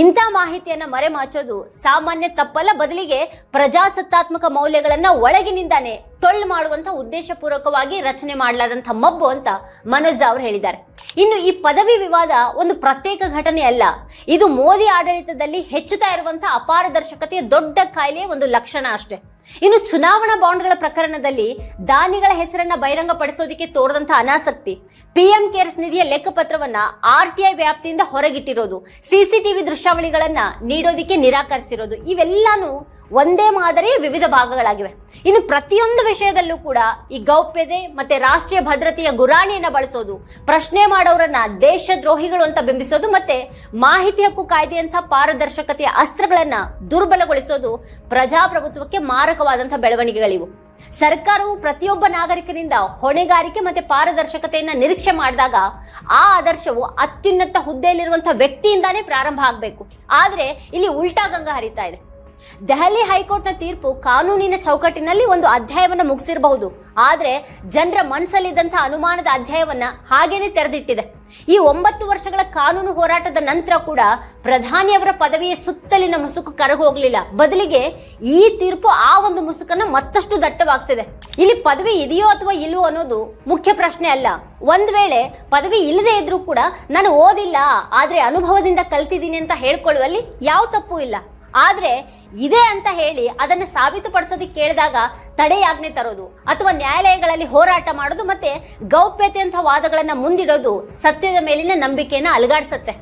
ಇಂಥ ಮಾಹಿತಿಯನ್ನ ಮರೆಮಾಚೋದು ಸಾಮಾನ್ಯ ತಪ್ಪಲ್ಲ, ಬದಲಿಗೆ ಪ್ರಜಾಸತ್ತಾತ್ಮಕ ಮೌಲ್ಯಗಳನ್ನ ಒಳಗಿನಿಂದಾನೆ ಟೊಳ್ಳು ಮಾಡುವಂತ ಉದ್ದೇಶಪೂರ್ವಕವಾಗಿ ರಚನೆ ಮಾಡಲಾದಂಥ ಮಬ್ಬು ಅಂತ ಮನೋಜ್ ಅವರು ಹೇಳಿದ್ದಾರೆ. ಇನ್ನು ಈ ಪದವಿ ವಿವಾದ ಒಂದು ಪ್ರತ್ಯೇಕ ಘಟನೆ ಅಲ್ಲ. ಇದು ಮೋದಿ ಆಡಳಿತದಲ್ಲಿ ಹೆಚ್ಚುತ್ತಾ ಇರುವಂತಹ ಅಪಾರದರ್ಶಕತೆಯ ದೊಡ್ಡ ಕಾಯಿಲೆಯ ಒಂದು ಲಕ್ಷಣ ಅಷ್ಟೇ. ಇನ್ನು ಚುನಾವಣಾ ಬಾಂಡ್ಗಳ ಪ್ರಕರಣದಲ್ಲಿ ದಾನಿಗಳ ಹೆಸರನ್ನ ಬಹಿರಂಗಪಡಿಸೋದಕ್ಕೆ ತೋರದಂತ ಅನಾಸಕ್ತಿ. ಪಿಎಂ ಕೇರ್ಸ್ ನಿಧಿಯ ಲೆಕ್ಕಪತ್ರವನ್ನ ಐ ವ್ಯಾಪ್ತಿಯಿಂದ ಹೊರಗಿಟ್ಟಿರೋದು. ಸಿಸಿಟಿವಿ ದೃಶ್ಯಾವಳಿಗಳನ್ನ ನೀಡೋದಕ್ಕೆ ನಿರಾಕರಿಸಿರೋದು. ಇವೆಲ್ಲಾನು ಒಂದೇ ಮಾದರಿಯ ವಿವಿಧ ಭಾಗಗಳಾಗಿವೆ. ಇನ್ನು ಪ್ರತಿಯೊಂದು ವಿಷಯದಲ್ಲೂ ಕೂಡ ಈ ಗೌಪ್ಯತೆ ಮತ್ತೆ ರಾಷ್ಟ್ರೀಯ ಭದ್ರತೆಯ ಗುರಾಣಿಯನ್ನು ಬಳಸೋದು, ಪ್ರಶ್ನೆ ಮಾಡೋರನ್ನ ದೇಶದ್ರೋಹಿಗಳು ಅಂತ ಬಿಂಬಿಸೋದು ಮತ್ತೆ ಮಾಹಿತಿ ಹಕ್ಕು ಕಾಯ್ದೆಯಂತಹ ಪಾರದರ್ಶಕತೆಯ ಅಸ್ತ್ರಗಳನ್ನ ದುರ್ಬಲಗೊಳಿಸೋದು ಪ್ರಜಾಪ್ರಭುತ್ವಕ್ಕೆ ಮಾರಕವಾದಂತಹ ಬೆಳವಣಿಗೆಗಳಿವು. ಸರ್ಕಾರವು ಪ್ರತಿಯೊಬ್ಬ ನಾಗರಿಕನಿಂದ ಹೊಣೆಗಾರಿಕೆ ಮತ್ತೆ ಪಾರದರ್ಶಕತೆಯನ್ನ ನಿರೀಕ್ಷೆ ಮಾಡಿದಾಗ ಆ ಆದರ್ಶವು ಅತ್ಯುನ್ನತ ಹುದ್ದೆಯಲ್ಲಿರುವಂತಹ ವ್ಯಕ್ತಿಯಿಂದಾನೇ ಪ್ರಾರಂಭ ಆಗಬೇಕು. ಆದ್ರೆ ಇಲ್ಲಿ ಉಲ್ಟಾ ಗಂಗಾ ಹರಿತಾ ಇದೆ. ದೆಹಲಿ ಹೈಕೋರ್ಟ್ನ ತೀರ್ಪು ಕಾನೂನಿನ ಚೌಕಟ್ಟಿನಲ್ಲಿ ಒಂದು ಅಧ್ಯಾಯವನ್ನ ಮುಗಿಸಿರಬಹುದು. ಆದರೆ ಜನರ ಮನಸ್ಸಲ್ಲಿದ್ದಂತಹ ಅನುಮಾನದ ಅಧ್ಯಾಯವನ್ನ ಹಾಗೇನೆ ತೆರೆದಿಟ್ಟಿದೆ. ಈ ಒಂಬತ್ತು ವರ್ಷಗಳ ಕಾನೂನು ಹೋರಾಟದ ನಂತರ ಕೂಡ ಪ್ರಧಾನಿಯವರ ಪದವಿಯ ಸುತ್ತಲಿನ ಮುಸುಕು ಕರಗೋಗಲಿಲ್ಲ ಬದಲಿಗೆ ಈ ತೀರ್ಪು ಆ ಒಂದು ಮುಸುಕನ್ನ ಮತ್ತಷ್ಟು ದಟ್ಟವಾಗಿಸಿದೆ. ಇಲ್ಲಿ ಪದವಿ ಇದೆಯೋ ಅಥವಾ ಇಲ್ವೋ ಅನ್ನೋದು ಮುಖ್ಯ ಪ್ರಶ್ನೆ ಅಲ್ಲ. ಒಂದ್ ವೇಳೆ ಪದವಿ ಇಲ್ಲದೆ ಇದ್ರೂ ಕೂಡ ನಾನು ಓದಿಲ್ಲ, ಆದ್ರೆ ಅನುಭವದಿಂದ ಕಲ್ತಿದ್ದೀನಿ ಅಂತ ಹೇಳ್ಕೊಳ್ಳುವಲ್ಲಿ ಯಾವ ತಪ್ಪು ಇಲ್ಲ. ಆದ್ರೆ ಇದೆ ಅಂತ ಹೇಳಿ ಅದನ್ನ ಸಾಬೀತುಪಡಿಸೋದಕ್ಕೆ ಕೇಳಿದಾಗ ತಡೆಯಾಜ್ಞೆ ತರೋದು ಅಥವಾ ನ್ಯಾಯಾಲಯಗಳಲ್ಲಿ ಹೋರಾಟ ಮಾಡೋದು ಮತ್ತೆ ಗೌಪ್ಯತೆ ಅಂತ ವಾದಗಳನ್ನ ಮುಂದಿಡೋದು ಸತ್ಯದ ಮೇಲಿನ ನಂಬಿಕೆಯನ್ನ ಅಲುಗಾಡಿಸುತ್ತೆ.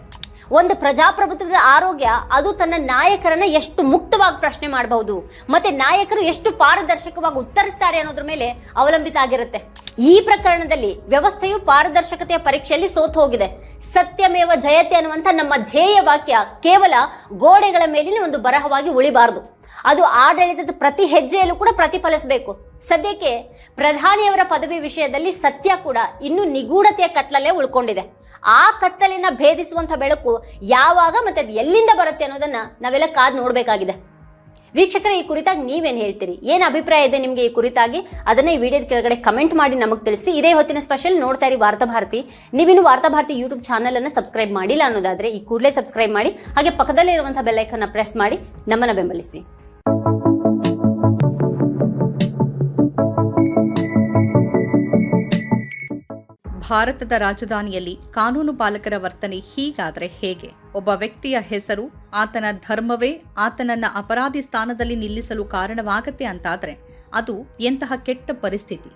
ಒಂದು ಪ್ರಜಾಪ್ರಭುತ್ವದ ಆರೋಗ್ಯ, ಅದು ತನ್ನ ನಾಯಕರನ್ನ ಎಷ್ಟು ಮುಕ್ತವಾಗಿ ಪ್ರಶ್ನೆ ಮಾಡಬಹುದು, ಮತ್ತೆ ನಾಯಕರು ಎಷ್ಟು ಪಾರದರ್ಶಕವಾಗಿ ಉತ್ತರಿಸ್ತಾರೆ ಅನ್ನೋದ್ರ ಮೇಲೆ ಅವಲಂಬಿತ ಆಗಿರುತ್ತೆ. ಈ ಪ್ರಕರಣದಲ್ಲಿ ವ್ಯವಸ್ಥೆಯು ಪಾರದರ್ಶಕತೆಯ ಪರೀಕ್ಷೆಯಲ್ಲಿ ಸೋತು ಹೋಗಿದೆ. ಸತ್ಯಮೇವ ಜಯತೆ ಅನ್ನುವಂಥ ನಮ್ಮ ಧ್ಯೇಯ ವಾಕ್ಯ ಕೇವಲ ಗೋಡೆಗಳ ಮೇಲಿನ ಒಂದು ಬರಹವಾಗಿ ಉಳಿಬಾರದು. ಅದು ಆಡಳಿತದ ಪ್ರತಿ ಹೆಜ್ಜೆಯಲ್ಲೂ ಕೂಡ ಪ್ರತಿಫಲಿಸಬೇಕು. ಸದ್ಯಕ್ಕೆ ಪ್ರಧಾನಿಯವರ ಪದವಿ ವಿಷಯದಲ್ಲಿ ಸತ್ಯ ಕೂಡ ಇನ್ನೂ ನಿಗೂಢತೆಯ ಕತ್ಲಲ್ಲೇ ಉಳ್ಕೊಂಡಿದೆ. ಆ ಕತ್ತಲಿನ ಭೇದಿಸುವಂತ ಬೆಳಕು ಯಾವಾಗ ಮತ್ತೆ ಅದು ಎಲ್ಲಿಂದ ಬರುತ್ತೆ ಅನ್ನೋದನ್ನ ನಾವೆಲ್ಲ ಕಾದ್ ನೋಡ್ಬೇಕಾಗಿದೆ. ವೀಕ್ಷಕರ, ಈ ಕುರಿತಾಗಿ ನೀವೇನು ಹೇಳ್ತೀರಿ? ಏನು ಅಭಿಪ್ರಾಯ ಇದೆ ನಿಮಗೆ ಈ ಕುರಿತಾಗಿ? ಅದನ್ನ ಈ ವಿಡಿಯೋದ ಕೆಳಗಡೆ ಕಮೆಂಟ್ ಮಾಡಿ ನಮಗೆ ತಿಳಿಸಿ. ಇದೇ ಹೊತ್ತಿನ ಸ್ಪೆಷಲ್ ನೋಡ್ತಾ ಇರಿ ವಾರ್ತಾ ಭಾರತಿ. ನೀವಿನ್ನು ವಾರ್ತಾ ಭಾರತಿ ಯೂಟ್ಯೂಬ್ ಚಾನಲ್ ಅನ್ನು ಸಬ್ಸ್ಕ್ರೈಬ್ ಮಾಡಿಲ್ಲ ಅನ್ನೋದಾದ್ರೆ ಈ ಕೂಡಲೇ ಸಬ್ಸ್ಕ್ರೈಬ್ ಮಾಡಿ, ಹಾಗೆ ಪಕ್ಕದಲ್ಲೇ ಇರುವಂತಹ ಬೆಲ್ಲೈಕನ್ನ ಪ್ರೆಸ್ ಮಾಡಿ ನಮ್ಮನ್ನು ಬೆಂಬಲಿಸಿ. ಭಾರತದ ರಾಜಧಾನಿಯಲ್ಲಿ ಕಾನೂನು ಪಾಲಕರ ವರ್ತನೆ ಹೀಗಾದರೆ ಹೇಗೆ? ಒಬ್ಬ ವ್ಯಕ್ತಿಯ ಹೆಸರು, ಆತನ ಧರ್ಮವೇ ಆತನನ್ನ ಅಪರಾಧಿ ಸ್ಥಾನದಲ್ಲಿ ನಿಲ್ಲಿಸಲು ಕಾರಣವಾಗತ್ತೆ ಅಂತಾದ್ರೆ ಅದು ಎಂತಹ ಕೆಟ್ಟ ಪರಿಸ್ಥಿತಿ.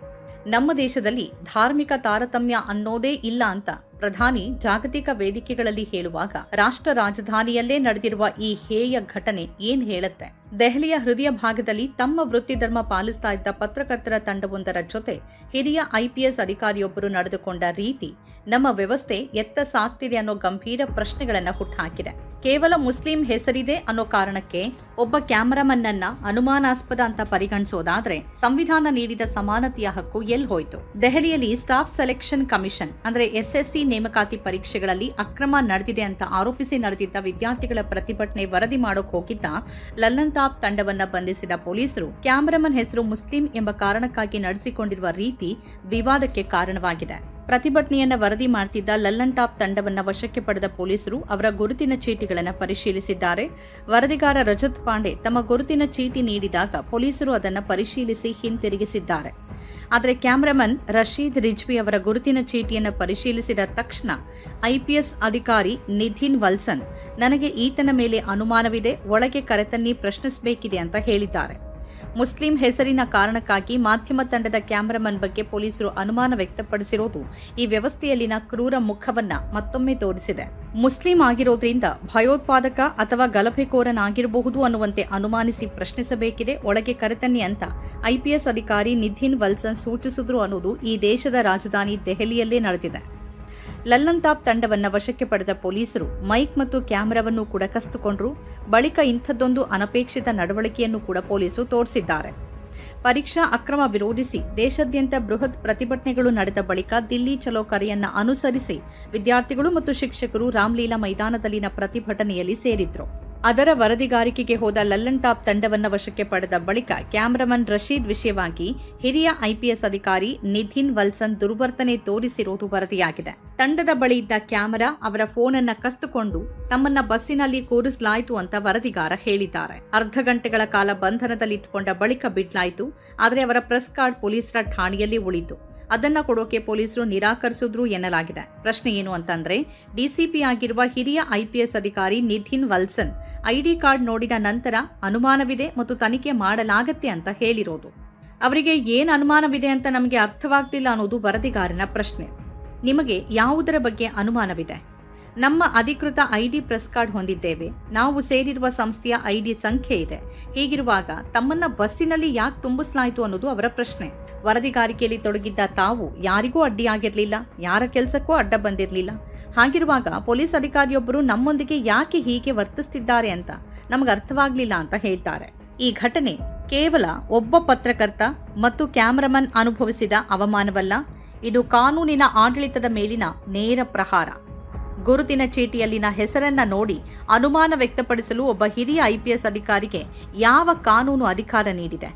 ನಮ್ಮ ದೇಶದಲ್ಲಿ ಧಾರ್ಮಿಕ ತಾರತಮ್ಯ ಅನ್ನೋದೇ ಇಲ್ಲ ಅಂತ ಪ್ರಧಾನಿ ಜಾಗತಿಕ ವೇದಿಕೆಗಳಲ್ಲಿ ಹೇಳುವಾಗ ರಾಷ್ಟ್ರ ರಾಜಧಾನಿಯಲ್ಲೇ ನಡೆದಿರುವ ಈ ಹೇಯ ಘಟನೆ ಏನ್ ಹೇಳುತ್ತೆ? ದೆಹಲಿಯ ಹೃದಯ ಭಾಗದಲ್ಲಿ ತಮ್ಮ ವೃತ್ತಿ ಧರ್ಮ ಪಾಲಿಸ್ತಾ ಇದ್ದ ಪತ್ರಕರ್ತರ ತಂಡವೊಂದರ ಜೊತೆ ಹಿರಿಯ ಐಪಿಎಸ್ ಅಧಿಕಾರಿಯೊಬ್ಬರು ನಡೆದುಕೊಂಡ ರೀತಿ ನಮ್ಮ ವ್ಯವಸ್ಥೆ ಎತ್ತ ಸಾಕ್ತಿದೆ ಅನ್ನೋ ಗಂಭೀರ ಪ್ರಶ್ನೆಗಳನ್ನ ಹುಟ್ಟುಹಾಕಿದೆ ಕೇವಲ ಮುಸ್ಲಿಂ ಹೆಸರಿದೆ ಅನ್ನೋ ಕಾರಣಕ್ಕೆ ಒಬ್ಬ ಕ್ಯಾಮರಾಮನ್ನನ್ನ ಅನುಮಾನಾಸ್ಪದ ಅಂತ ಪರಿಗಣಿಸೋದಾದ್ರೆ ಸಂವಿಧಾನ ನೀಡಿದ ಸಮಾನತೆಯ ಹಕ್ಕು ಎಲ್ ಹೋಯ್ತು? ದೆಹಲಿಯಲ್ಲಿ ಸ್ಟಾಫ್ ಸೆಲೆಕ್ಷನ್ ಕಮಿಷನ್, ಅಂದ್ರೆ ಎಸ್ಎಸ್ಸಿ ನೇಮಕಾತಿ ಪರೀಕ್ಷೆಗಳಲ್ಲಿ ಅಕ್ರಮ ನಡೆದಿದೆ ಅಂತ ಆರೋಪಿಸಿ ನಡೆದಿದ್ದ ವಿದ್ಯಾರ್ಥಿಗಳ ಪ್ರತಿಭಟನೆ ವರದಿ ಮಾಡೋಕ್ ಹೋಗಿದ್ದ ಲಲ್ಲನ್ ತಾಪ್ ತಂಡವನ್ನ ಬಂಧಿಸಿದ ಪೊಲೀಸರು ಕ್ಯಾಮರಾಮನ್ ಹೆಸರು ಮುಸ್ಲಿಂ ಎಂಬ ಕಾರಣಕ್ಕಾಗಿ ನಡೆಸಿಕೊಂಡಿರುವ ರೀತಿ ವಿವಾದಕ್ಕೆ ಕಾರಣವಾಗಿದೆ. ಪ್ರತಿಭಟನೆಯನ್ನ ವರದಿ ಮಾಡ್ತಿದ್ದ ಲಲ್ಲನ್ ಟಾಪ್ ತಂಡವನ್ನ ವಶಕ್ಕೆ ಪಡೆದ ಪೊಲೀಸರು ಅವರ ಗುರುತಿನ ಚೀಟಿಗಳನ್ನು ಪರಿಶೀಲಿಸಿದ್ದಾರೆ. ವರದಿಗಾರ ರಜತ್ ಪಾಂಡೆ ತಮ್ಮ ಗುರುತಿನ ಚೀಟಿ ನೀಡಿದಾಗ ಪೊಲೀಸರು ಅದನ್ನು ಪರಿಶೀಲಿಸಿ ಹಿಂತಿರುಗಿಸಿದ್ದಾರೆ. ಆದರೆ ಕ್ಯಾಮರಾಮನ್ ರಶೀದ್ ರಿಜ್ವಿ ಅವರ ಗುರುತಿನ ಚೀಟಿಯನ್ನು ಪರಿಶೀಲಿಸಿದ ತಕ್ಷಣ ಐಪಿಎಸ್ ಅಧಿಕಾರಿ ನಿಧಿನ್ ವಲ್ಸನ್, ನನಗೆ ಈತನ ಮೇಲೆ ಅನುಮಾನವಿದೆ, ಒಳಗೆ ಕರೆತನ್ನಿ, ಪ್ರಶ್ನಿಸಬೇಕಿದೆ ಅಂತ ಹೇಳಿದ್ದಾರೆ. ಮುಸ್ಲಿಂ ಹೆಸರಿನ ಕಾರಣಕ್ಕಾಗಿ ಮಾಧ್ಯಮ ತಂಡದ ಕ್ಯಾಮರಾಮನ್ ಬಗ್ಗೆ ಪೊಲೀಸರು ಅನುಮಾನ ವ್ಯಕ್ತಪಡಿಸಿರೋದು ಈ ವ್ಯವಸ್ಥೆಯಲ್ಲಿನ ಕ್ರೂರ ಮುಖವನ್ನ ಮತ್ತೊಮ್ಮೆ ತೋರಿಸಿದೆ. ಮುಸ್ಲಿಂ ಆಗಿರೋದ್ರಿಂದ ಭಯೋತ್ಪಾದಕ ಅಥವಾ ಗಲಭೆಕೋರನಾಗಿರಬಹುದು ಅನ್ನುವಂತೆ ಅನುಮಾನಿಸಿ ಪ್ರಶ್ನಿಸಬೇಕಿದೆ. ಒಳಗೆ ಕರೆತನ್ನಿ ಅಂತ ಐಪಿಎಸ್ ಅಧಿಕಾರಿ ನಿಧಿನ್ ವಲ್ಸನ್ ಸೂಚಿಸಿದ್ರು ಅನ್ನೋದು ಈ ದೇಶದ ರಾಜಧಾನಿ ದೆಹಲಿಯಲ್ಲೇ ನಡೆದಿದೆ. ಲಲ್ಲಂತಾಬ್ ತಂಡವನ್ನ ವಶಕ್ಕೆ ಪಡೆದ ಪೊಲೀಸರು ಮೈಕ್ ಮತ್ತು ಕ್ಯಾಮೆರಾವನ್ನು ಕೂಡ ಕಸಿದುಕೊಂಡ್ರು. ಬಳಿಕ ಇಂಥದ್ದೊಂದು ಅನಪೇಕ್ಷಿತ ನಡವಳಿಕೆಯನ್ನು ಕೂಡ ಪೊಲೀಸರು ತೋರಿಸಿದ್ದಾರೆ. ಪರೀಕ್ಷಾ ಅಕ್ರಮ ವಿರೋಧಿಸಿ ದೇಶಾದ್ಯಂತ ಬೃಹತ್ ಪ್ರತಿಭಟನೆಗಳು ನಡೆದ ಬಳಿಕ ದಿಲ್ಲಿ ಚಲೋ ಕರೆಯನ್ನ ಅನುಸರಿಸಿ ವಿದ್ಯಾರ್ಥಿಗಳು ಮತ್ತು ಶಿಕ್ಷಕರು ರಾಮ್ಲೀಲಾ ಮೈದಾನದಲ್ಲಿನ ಪ್ರತಿಭಟನೆಯಲ್ಲಿ ಸೇರಿದ್ರು. ಅದರ ವರದಿಗಾರಿಕೆಗೆ ಹೋದ ಲಲ್ಲನ್ ಟಾಪ್ ತಂಡವನ್ನು ವಶಕ್ಕೆ ಪಡೆದ ಬಳಿಕ ಕ್ಯಾಮರಾಮನ್ ರಶೀದ್ ವಿಷಯವಾಗಿ ಹಿರಿಯ ಐಪಿಎಸ್ ಅಧಿಕಾರಿ ನಿಧಿನ್ ವಲ್ಸನ್ ದುರ್ವರ್ತನೆ ತೋರಿಸಿರುವುದು ವರದಿಯಾಗಿದೆ. ತಂಡದ ಬಳಿ ಇದ್ದ ಕ್ಯಾಮೆರಾ, ಅವರ ಫೋನ್ ಅನ್ನ ಕಸ್ತುಕೊಂಡು ತಮ್ಮನ್ನ ಬಸ್ಸಿನಲ್ಲಿ ಕೂರಿಸಲಾಯಿತು ಅಂತ ವರದಿಗಾರ ಹೇಳಿದ್ದಾರೆ. ಅರ್ಧ ಗಂಟೆಗಳ ಕಾಲ ಬಂಧನದಲ್ಲಿಟ್ಟುಕೊಂಡ ಬಳಿಕ ಬಿಡ್ಲಾಯಿತು, ಆದರೆ ಅವರ ಪ್ರೆಸ್ ಕಾರ್ಡ್ ಪೊಲೀಸರ ಠಾಣೆಯಲ್ಲಿ ಉಳಿತು ಅದನ್ನ ಕೊಡೋಕೆ ಪೊಲೀಸರು ನಿರಾಕರಿಸಿದ್ರು ಎನ್ನಲಾಗಿದೆ. ಪ್ರಶ್ನೆ ಏನು ಅಂತಂದ್ರೆ ಡಿಸಿಪಿ ಆಗಿರುವ ಹಿರಿಯ ಐಪಿಎಸ್ ಅಧಿಕಾರಿ ನಿಧಿನ್ ವಲ್ಸನ್ ಐಡಿ ಕಾರ್ಡ್ ನೋಡಿದ ನಂತರ ಅನುಮಾನವಿದೆ ಮತ್ತು ತನಿಖೆ ಮಾಡಲಾಗತ್ತೆ ಅಂತ ಹೇಳಿರೋದು. ಅವರಿಗೆ ಏನು ಅನುಮಾನವಿದೆ ಅಂತ ನಮಗೆ ಅರ್ಥವಾಗ್ತಿಲ್ಲ ಅನ್ನೋದು ವರದಿಗಾರನ ಪ್ರಶ್ನೆ. ನಿಮಗೆ ಯಾವುದರ ಬಗ್ಗೆ ಅನುಮಾನವಿದೆ? ನಮ್ಮ ಅಧಿಕೃತ ಐಡಿ ಪ್ರೆಸ್ ಕಾರ್ಡ್ ಹೊಂದಿದ್ದೇವೆ. ನಾವು ಸೇರಿರುವ ಸಂಸ್ಥೆಯ ಐಡಿ ಸಂಖ್ಯೆ ಇದೆ. ಹೀಗಿರುವಾಗ ತಮ್ಮನ್ನ ಬಸ್ಸಿನಲ್ಲಿ ಯಾಕೆ ತುಂಬಿಸಲಾಯಿತು ಅನ್ನೋದು ಅವರ ಪ್ರಶ್ನೆ. ವರದಿಗಾರಿಕೆಯಲ್ಲಿ ತೊಡಗಿದ್ದ ತಾವು ಯಾರಿಗೂ ಅಡ್ಡಿಯಾಗಿರಲಿಲ್ಲ ಯಾರ ಕೆಲಸಕ್ಕೂ ಅಡ್ಡ ಬಂದಿರಲಿಲ್ಲ. ಹಾಗಿರುವಾಗ ಪೊಲೀಸ್ ಅಧಿಕಾರಿಯೊಬ್ಬರು ನಮ್ಮೊಂದಿಗೆ ಯಾಕೆ ಹೀಗೆ ವರ್ತಿಸ್ತಿದ್ದಾರೆ ಅಂತ ನಮಗೆ ಅರ್ಥವಾಗಲಿಲ್ಲ ಅಂತ ಹೇಳ್ತಾರೆ. ಈ ಘಟನೆ ಕೇವಲ ಒಬ್ಬ ಪತ್ರಕರ್ತ ಮತ್ತು ಕ್ಯಾಮರಾಮನ್ ಅನುಭವಿಸಿದ ಅವಮಾನವಲ್ಲ, ಇದು ಕಾನೂನಿನ ಆಡಳಿತದ ಮೇಲಿನ ನೇರ ಪ್ರಹಾರ. ಗುರುತಿನ ಚೀಟಿಯಲ್ಲಿನ ಹೆಸರನ್ನ ನೋಡಿ ಅನುಮಾನ ವ್ಯಕ್ತಪಡಿಸಲು ಒಬ್ಬ ಹಿರಿಯ ಐಪಿಎಸ್ ಅಧಿಕಾರಿಗೆ ಯಾವ ಕಾನೂನು ಅಧಿಕಾರ ನೀಡಿದೆ?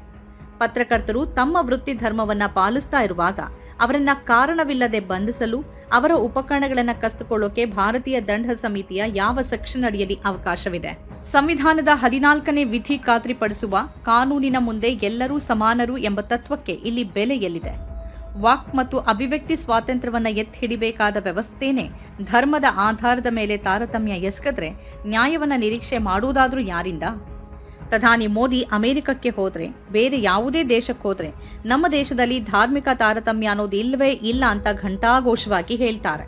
ಪತ್ರಕರ್ತರು ತಮ್ಮ ವೃತ್ತಿ ಧರ್ಮವನ್ನ ಪಾಲಿಸ್ತಾ ಇರುವಾಗ ಅವರನ್ನ ಕಾರಣವಿಲ್ಲದೆ ಬಂಧಿಸಲು, ಅವರ ಉಪಕರಣಗಳನ್ನು ಕಸಿದುಕೊಳ್ಳೋಕೆ ಭಾರತೀಯ ದಂಡ ಸಮಿತಿಯ ಯಾವ ಸೆಕ್ಷನ್ ಅಡಿಯಲ್ಲಿ ಅವಕಾಶವಿದೆ? ಸಂವಿಧಾನದ ಹದಿನಾಲ್ಕನೇ ವಿಧಿ ಖಾತ್ರಿಪಡಿಸುವ ಕಾನೂನಿನ ಮುಂದೆ ಎಲ್ಲರೂ ಸಮಾನರು ಎಂಬ ತತ್ವಕ್ಕೆ ಇಲ್ಲಿ ಬೆಲೆ ಎಲ್ಲಿದೆ? ವಾಕ್ ಮತ್ತು ಅಭಿವ್ಯಕ್ತಿ ಸ್ವಾತಂತ್ರ್ಯವನ್ನು ಎತ್ತಿ ಹಿಡಿಬೇಕಾದ ವ್ಯವಸ್ಥೆನೇ ಧರ್ಮದ ಆಧಾರದ ಮೇಲೆ ತಾರತಮ್ಯ ಎಸಗದ್ರೆ ನ್ಯಾಯವನ್ನ ನಿರೀಕ್ಷೆ ಮಾಡುವುದಾದ್ರೂ ಯಾರಿಂದ? ಪ್ರಧಾನಿ ಮೋದಿ ಅಮೆರಿಕಕ್ಕೆ ಹೋದ್ರೆ, ಬೇರೆ ಯಾವುದೇ ದೇಶಕ್ಕೆ ಹೋದ್ರೆ, ನಮ್ಮ ದೇಶದಲ್ಲಿ ಧಾರ್ಮಿಕ ತಾರತಮ್ಯ ಅನ್ನೋದು ಇಲ್ಲವೇ ಇಲ್ಲ ಅಂತ ಘಂಟಾಘೋಷವಾಗಿ ಹೇಳ್ತಾರೆ.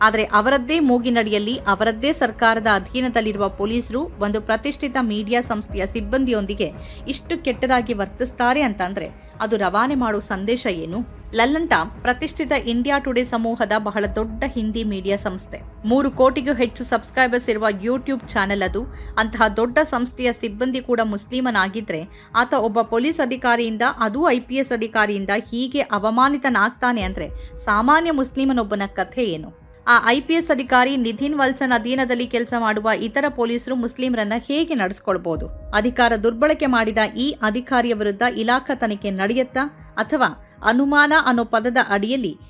ಆದರೆ ಅವರದ್ದೇ ಮೂಗಿನಡಿಯಲ್ಲಿ, ಅವರದ್ದೇ ಸರ್ಕಾರದ ಅಧೀನದಲ್ಲಿರುವ ಪೊಲೀಸರು ಒಂದು ಪ್ರತಿಷ್ಠಿತ ಮೀಡಿಯಾ ಸಂಸ್ಥೆಯ ಸಿಬ್ಬಂದಿಯೊಂದಿಗೆ ಇಷ್ಟು ಕೆಟ್ಟದಾಗಿ ವರ್ತಿಸ್ತಾರೆ ಅಂತಂದ್ರೆ ಅದು ರವಾನೆ ಮಾಡುವ ಸಂದೇಶ ಏನು? ಲಲ್ಲಂಟ ಪ್ರತಿಷ್ಠಿತ ಇಂಡಿಯಾ ಟುಡೇ ಸಮೂಹದ ಬಹಳ ದೊಡ್ಡ ಹಿಂದಿ ಮೀಡಿಯಾ ಸಂಸ್ಥೆ. ಮೂರು ಕೋಟಿಗೂ ಹೆಚ್ಚು ಸಬ್ಸ್ಕ್ರೈಬರ್ಸ್ ಇರುವ ಯೂಟ್ಯೂಬ್ ಚಾನೆಲ್ ಅದು. ಅಂತಹ ದೊಡ್ಡ ಸಂಸ್ಥೆಯ ಸಿಬ್ಬಂದಿ ಕೂಡ ಮುಸ್ಲಿಮನಾಗಿದ್ರೆ ಆತ ಒಬ್ಬ ಪೊಲೀಸ್ ಅಧಿಕಾರಿಯಿಂದ, ಅದು ಐಪಿಎಸ್ ಅಧಿಕಾರಿಯಿಂದ ಹೀಗೆ ಅವಮಾನಿತನಾಗ್ತಾನೆ ಅಂದ್ರೆ ಸಾಮಾನ್ಯ ಮುಸ್ಲಿಮನೊಬ್ಬನ ಕಥೆ ಏನು? ಆ ಐಪಿಎಸ್ ಅಧಿಕಾರಿ ನಿಧಿನ್ ವಲ್ಸನ್ ಅಧೀನದಲ್ಲಿ ಕೆಲಸ ಮಾಡುವ ಇತರ ಪೊಲೀಸರು ಮುಸ್ಲಿಂರನ್ನ ಹೇಗೆ ನಡೆಸ್ಕೊಳ್ಬಹುದು ಅಧಿಕಾರ ದುರ್ಬಳಕೆ ಮಾಡಿದ ಈ ಅಧಿಕಾರಿಯ ವಿರುದ್ಧ ಇಲಾಖಾ ತನಿಖೆ ನಡೆಯುತ್ತಾ ಅಥವಾ ಅನುಮಾನ ಅನ್ನೋ ಪದದ ಅಡಿಯಲ್ಲಿ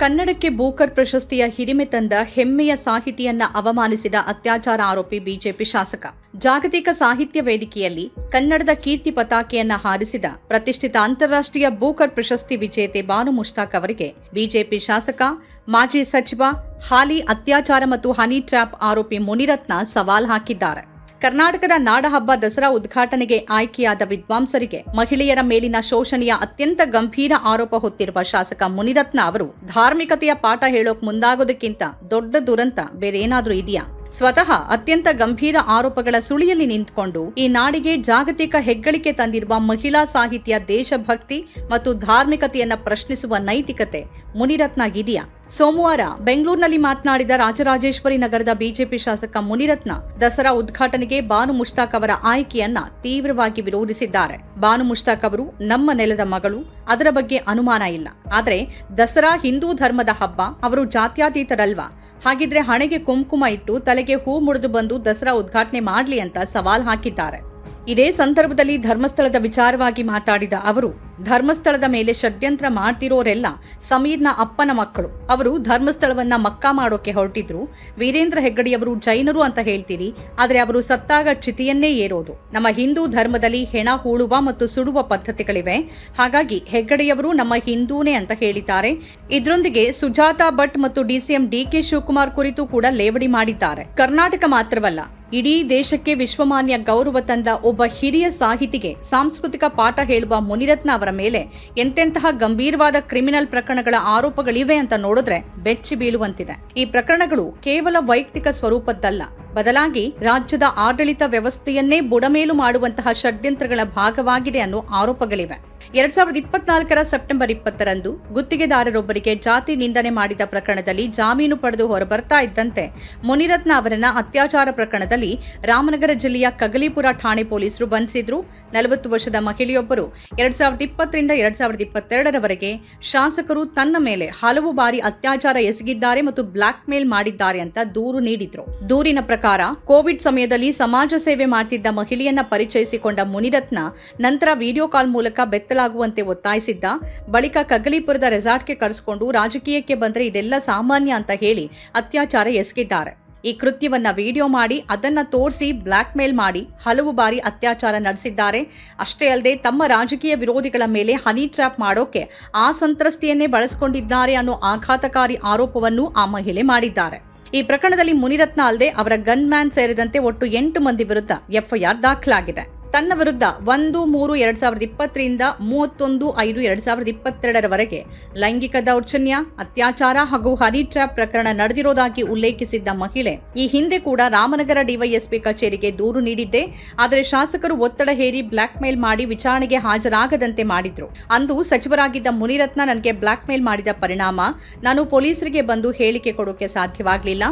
ಕನ್ನಡಕ್ಕೆ ಬೂಕರ್ ಪ್ರಶಸ್ತಿಯ ಹಿರಿಮೆ ತಂದ ಹೆಮ್ಮೆಯ ಸಾಹಿತಿಯನ್ನ ಅವಮಾನಿಸಿದ ಅತ್ಯಾಚಾರ ಆರೋಪಿ ಬಿಜೆಪಿ ಶಾಸಕ. ಜಾಗತಿಕ ಸಾಹಿತ್ಯ ವೇದಿಕೆಯಲ್ಲಿ ಕನ್ನಡದ ಕೀರ್ತಿ ಪತಾಕೆಯನ್ನ ಹಾರಿಸಿದ ಪ್ರತಿಷ್ಠಿತ ಅಂತಾರಾಷ್ಟ್ರೀಯ ಬೂಕರ್ ಪ್ರಶಸ್ತಿ ವಿಜೇತೆ ಬಾನು ಮುಷ್ತಾಕ್ ಅವರಿಗೆ ಬಿಜೆಪಿ ಶಾಸಕ, ಮಾಜಿ ಸಚಿವ ಹಾಲಿ ಅತ್ಯಾಚಾರ ಮತ್ತು ಹನಿ ಟ್ರ್ಯಾಪ್ ಆರೋಪಿ ಮುನಿರತ್ನ ಸವಾಲ್ ಹಾಕಿದ್ದಾರೆ. ಕರ್ನಾಟಕದ ನಾಡಹಬ್ಬ ದಸರಾ ಉದ್ಘಾಟನೆಗೆ ಆಯ್ಕೆಯಾದ ವಿದ್ವಾಂಸರಿಗೆ ಮಹಿಳೆಯರ ಮೇಲಿನ ಶೋಷಣೆಯ ಅತ್ಯಂತ ಗಂಭೀರ ಆರೋಪ ಹೊತ್ತಿರುವ ಶಾಸಕ ಮುನಿರತ್ನ ಅವರು, ಧಾರ್ಮಿಕತೆಯ ಪಾಠ ಹೇಳೋಕ್ ಮುಂದಾಗೋದಕ್ಕಿಂತ ದೊಡ್ಡ ದುರಂತ ಬೇರೇನಾದ್ರೂ ಇದೆಯಾ? ಸ್ವತಃ ಅತ್ಯಂತ ಗಂಭೀರ ಆರೋಪಗಳ ಸುಳಿಯಲ್ಲಿ ನಿಂತ್ಕೊಂಡು ಈ ನಾಡಿಗೆ ಜಾಗತಿಕ ಹೆಗ್ಗಳಿಕೆ ತಂದಿರುವ ಮಹಿಳಾ ಸಾಹಿತ್ಯ ದೇಶಭಕ್ತಿ ಮತ್ತು ಧಾರ್ಮಿಕತೆಯನ್ನ ಪ್ರಶ್ನಿಸುವ ನೈತಿಕತೆ ಮುನಿರತ್ನಗಿದೆಯಾ ಸೋಮವಾರ ಬೆಂಗಳೂರಿನಲ್ಲಿ ಮಾತನಾಡಿದ ರಾಜರಾಜೇಶ್ವರಿ ನಗರದ ಬಿಜೆಪಿ ಶಾಸಕ ಮುನಿರತ್ನ ದಸರಾ ಉದ್ಘಾಟನೆಗೆ ಬಾನು ಮುಷ್ತಾಕ್ ಅವರ ಆಯ್ಕೆಯನ್ನ ತೀವ್ರವಾಗಿ ವಿರೋಧಿಸಿದ್ದಾರೆ. ಬಾನು ಮುಷ್ತಾಕ್ ಅವರು ನಮ್ಮ ನೆಲದ ಮಗಳು, ಅದರ ಬಗ್ಗೆ ಅನುಮಾನ ಇಲ್ಲ. ಆದರೆ ದಸರಾ ಹಿಂದೂ ಧರ್ಮದ ಹಬ್ಬ, ಅವರು ಜಾತ್ಯಾತೀತರಲ್ವಾ? ಹಾಗಿದ್ರೆ ಹಣೆಗೆ ಕುಂಕುಮ ಇಟ್ಟು ತಲೆಗೆ ಹೂ ಮುಡಿದು ಬಂದು ದಸರಾ ಉದ್ಘಾಟನೆ ಮಾಡಲಿ ಅಂತ ಸವಾಲ್ ಹಾಕಿದ್ದಾರೆ. ಇದೇ ಸಂದರ್ಭದಲ್ಲಿ ಧರ್ಮಸ್ಥಳದ ವಿಚಾರವಾಗಿ ಮಾತಾಡಿದ ಅವರು, ಧರ್ಮಸ್ಥಳದ ಮೇಲೆ ಷಡ್ಯಂತ್ರ ಮಾಡ್ತಿರೋರೆಲ್ಲ ಸಮೀರ್ನ ಅಪ್ಪನ ಮಕ್ಕಳು. ಅವರು ಧರ್ಮಸ್ಥಳವನ್ನ ಮಕ್ಕಾ ಮಾಡೋಕೆ ಹೊರಟಿದ್ರು. ವೀರೇಂದ್ರ ಹೆಗ್ಗಡಿಯವರು ಜೈನರು ಅಂತ ಹೇಳ್ತೀರಿ, ಆದರೆ ಅವರು ಸತ್ತಾಗ ಚಿತಿಯನ್ನೇ ಏರೋದು. ನಮ್ಮ ಹಿಂದೂ ಧರ್ಮದಲ್ಲಿ ಹೆಣ ಹೂಳುವ ಮತ್ತು ಸುಡುವ ಪದ್ಧತಿಗಳಿವೆ. ಹಾಗಾಗಿ ಹೆಗ್ಗಡೆಯವರು ನಮ್ಮ ಹಿಂದೂನೇ ಅಂತ ಹೇಳಿದ್ದಾರೆ. ಇದರೊಂದಿಗೆ ಸುಜಾತಾ ಭಟ್ ಮತ್ತು ಡಿಸಿಎಂ ಡಿಕೆ ಶಿವಕುಮಾರ್ ಕುರಿತು ಕೂಡ ಲೇವಡಿ ಮಾಡಿದ್ದಾರೆ. ಕರ್ನಾಟಕ ಮಾತ್ರವಲ್ಲ ಇಡೀ ದೇಶಕ್ಕೆ ವಿಶ್ವಮಾನ್ಯ ಗೌರವ ತಂದ ಒಬ್ಬ ಹಿರಿಯ ಸಾಹಿತಿಗೆ ಸಾಂಸ್ಕೃತಿಕ ಪಾಠ ಹೇಳುವ ಮುನಿರತ್ನ ಅವರ ಮೇಲೆ ಎಂತೆಂತಹ ಗಂಭೀರವಾದ ಕ್ರಿಮಿನಲ್ ಪ್ರಕರಣಗಳ ಆರೋಪಗಳಿವೆ ಅಂತ ನೋಡಿದ್ರೆ ಬೆಚ್ಚಿ ಬೀಳುವಂತಿದೆ. ಈ ಪ್ರಕರಣಗಳು ಕೇವಲ ವೈಯಕ್ತಿಕ ಸ್ವರೂಪದ್ದಲ್ಲ. ಬದಲಾಗಿ ರಾಜ್ಯದ ಆಡಳಿತ ವ್ಯವಸ್ಥೆಯನ್ನೇ ಬುಡಮೇಲು ಮಾಡುವಂತಹ ಷಡ್ಯಂತ್ರಗಳ ಭಾಗವಾಗಿದೆ ಅನ್ನೋ ಆರೋಪಗಳಿವೆ. ಎರಡ್ ಸಾವಿರದ ಇಪ್ಪತ್ನಾಲ್ಕರ ಸೆಪ್ಟೆಂಬರ್ ಇಪ್ಪತ್ತರಂದು ಗುತ್ತಿಗೆದಾರರೊಬ್ಬರಿಗೆ ಜಾತಿ ನಿಂದನೆ ಮಾಡಿದ ಪ್ರಕರಣದಲ್ಲಿ ಜಾಮೀನು ಪಡೆದು ಹೊರಬರ್ತಾ ಇದ್ದಂತೆ ಮುನಿರತ್ನ ಅವರನ್ನ ಅತ್ಯಾಚಾರ ಪ್ರಕರಣದಲ್ಲಿ ರಾಮನಗರ ಜಿಲ್ಲೆಯ ಕಗಲಿಪುರ ಠಾಣೆ ಪೊಲೀಸರು ಬಂಧಿಸಿದ್ರು. ನಲವತ್ತು ವರ್ಷದ ಮಹಿಳೆಯೊಬ್ಬರು ಎರಡ್ ಸಾವಿರದ ಇಪ್ಪತ್ತರಿಂದ ಎರಡ್ ಸಾವಿರದ ಇಪ್ಪತ್ತೆರಡರವರೆಗೆ ಶಾಸಕರು ತನ್ನ ಮೇಲೆ ಹಲವು ಬಾರಿ ಅತ್ಯಾಚಾರ ಎಸಗಿದ್ದಾರೆ ಮತ್ತು ಬ್ಲಾಕ್ ಮೇಲ್ ಮಾಡಿದ್ದಾರೆ ಅಂತ ದೂರು ನೀಡಿದ್ರು. ದೂರಿನ ಪ್ರಕಾರ ಕೋವಿಡ್ ಸಮಯದಲ್ಲಿ ಸಮಾಜ ಸೇವೆ ಮಾಡ್ತಿದ್ದ ಮಹಿಳೆಯನ್ನ ಪರಿಚಯಿಸಿಕೊಂಡ ಮುನಿರತ್ನ ನಂತರ ವಿಡಿಯೋ ಕಾಲ್ ಮೂಲಕ ಬೆತ್ತಲಾಗುವಂತೆ ಒತ್ತಾಯಿಸಿದ್ದ ಬಳಿಕ ಕಗ್ಗಲೀಪುರದ ರೆಸಾರ್ಟ್ಗೆ ಕರೆಸಿಕೊಂಡು ರಾಜಕೀಯಕ್ಕೆ ಬಂದರೆ ಇದೆಲ್ಲ ಸಾಮಾನ್ಯ ಅಂತ ಹೇಳಿ ಅತ್ಯಾಚಾರ ಎಸಗಿದ್ದಾರೆ. ಈ ಕೃತ್ಯವನ್ನ ವಿಡಿಯೋ ಮಾಡಿ, ಅದನ್ನ ತೋರಿಸಿ ಬ್ಲ್ಯಾಕ್ ಮೇಲ್ ಮಾಡಿ ಹಲವು ಬಾರಿ ಅತ್ಯಾಚಾರ ನಡೆಸಿದ್ದಾರೆ. ಅಷ್ಟೇ ಅಲ್ಲದೆ ತಮ್ಮ ರಾಜಕೀಯ ವಿರೋಧಿಗಳ ಮೇಲೆ ಹನಿ ಟ್ರ್ಯಾಪ್ ಮಾಡೋಕೆ ಆ ಸಂತ್ರಸ್ತೆಯನ್ನೇ ಬಳಸಿಕೊಂಡಿದ್ದಾರೆ ಅನ್ನೋ ಆಘಾತಕಾರಿ ಆರೋಪವನ್ನು ಆ ಮಹಿಳೆ ಮಾಡಿದ್ದಾರೆ. ಈ ಪ್ರಕರಣದಲ್ಲಿ ಮುನಿರತ್ನ ಅಲ್ಲದೆ ಅವರ ಗನ್ಮ್ಯಾನ್ ಸೇರಿದಂತೆ ಒಟ್ಟು ಎಂಟು ಮಂದಿ ವಿರುದ್ಧ ಎಫ್ಐಆರ್ ದಾಖಲಾಗಿದೆ. ತನ್ನ ವಿರುದ್ಧ ಒಂದು, ಮೂರು, ಎರಡ್ ಸಾವಿರದ ಇಪ್ಪತ್ತರಿಂದ ಮೂವತ್ತೊಂದು, ಐದು, ಎರಡ್ ಸಾವಿರದ ಇಪ್ಪತ್ತೆರಡರವರೆಗೆ ಲೈಂಗಿಕ ದೌರ್ಜನ್ಯ, ಅತ್ಯಾಚಾರ ಹಾಗೂ ಹನಿ ಟ್ರ್ಯಾಪ್ ಪ್ರಕರಣ ನಡೆದಿರೋದಾಗಿ ಉಲ್ಲೇಖಿಸಿದ್ದ ಮಹಿಳೆ, ಈ ಹಿಂದೆ ಕೂಡ ರಾಮನಗರ ಡಿವೈಎಸ್ಪಿ ಕಚೇರಿಗೆ ದೂರು ನೀಡಿದ್ದೆ. ಆದರೆ ಶಾಸಕರು ಒತ್ತಡ ಹೇರಿ ಬ್ಲಾಕ್ ಮೇಲ್ ಮಾಡಿ ವಿಚಾರಣೆಗೆ ಹಾಜರಾಗದಂತೆ ಮಾಡಿದ್ರು. ಅಂದು ಸಚಿವರಾಗಿದ್ದ ಮುನಿರತ್ನ ನನಗೆ ಬ್ಲಾಕ್ ಮೇಲ್ ಮಾಡಿದ ಪರಿಣಾಮ, ನಾನು ಪೊಲೀಸರಿಗೆ ಬಂದು ಹೇಳಿಕೆ ಕೊಡೋಕೆ ಸಾಧ್ಯವಾಗಲಿಲ್ಲ.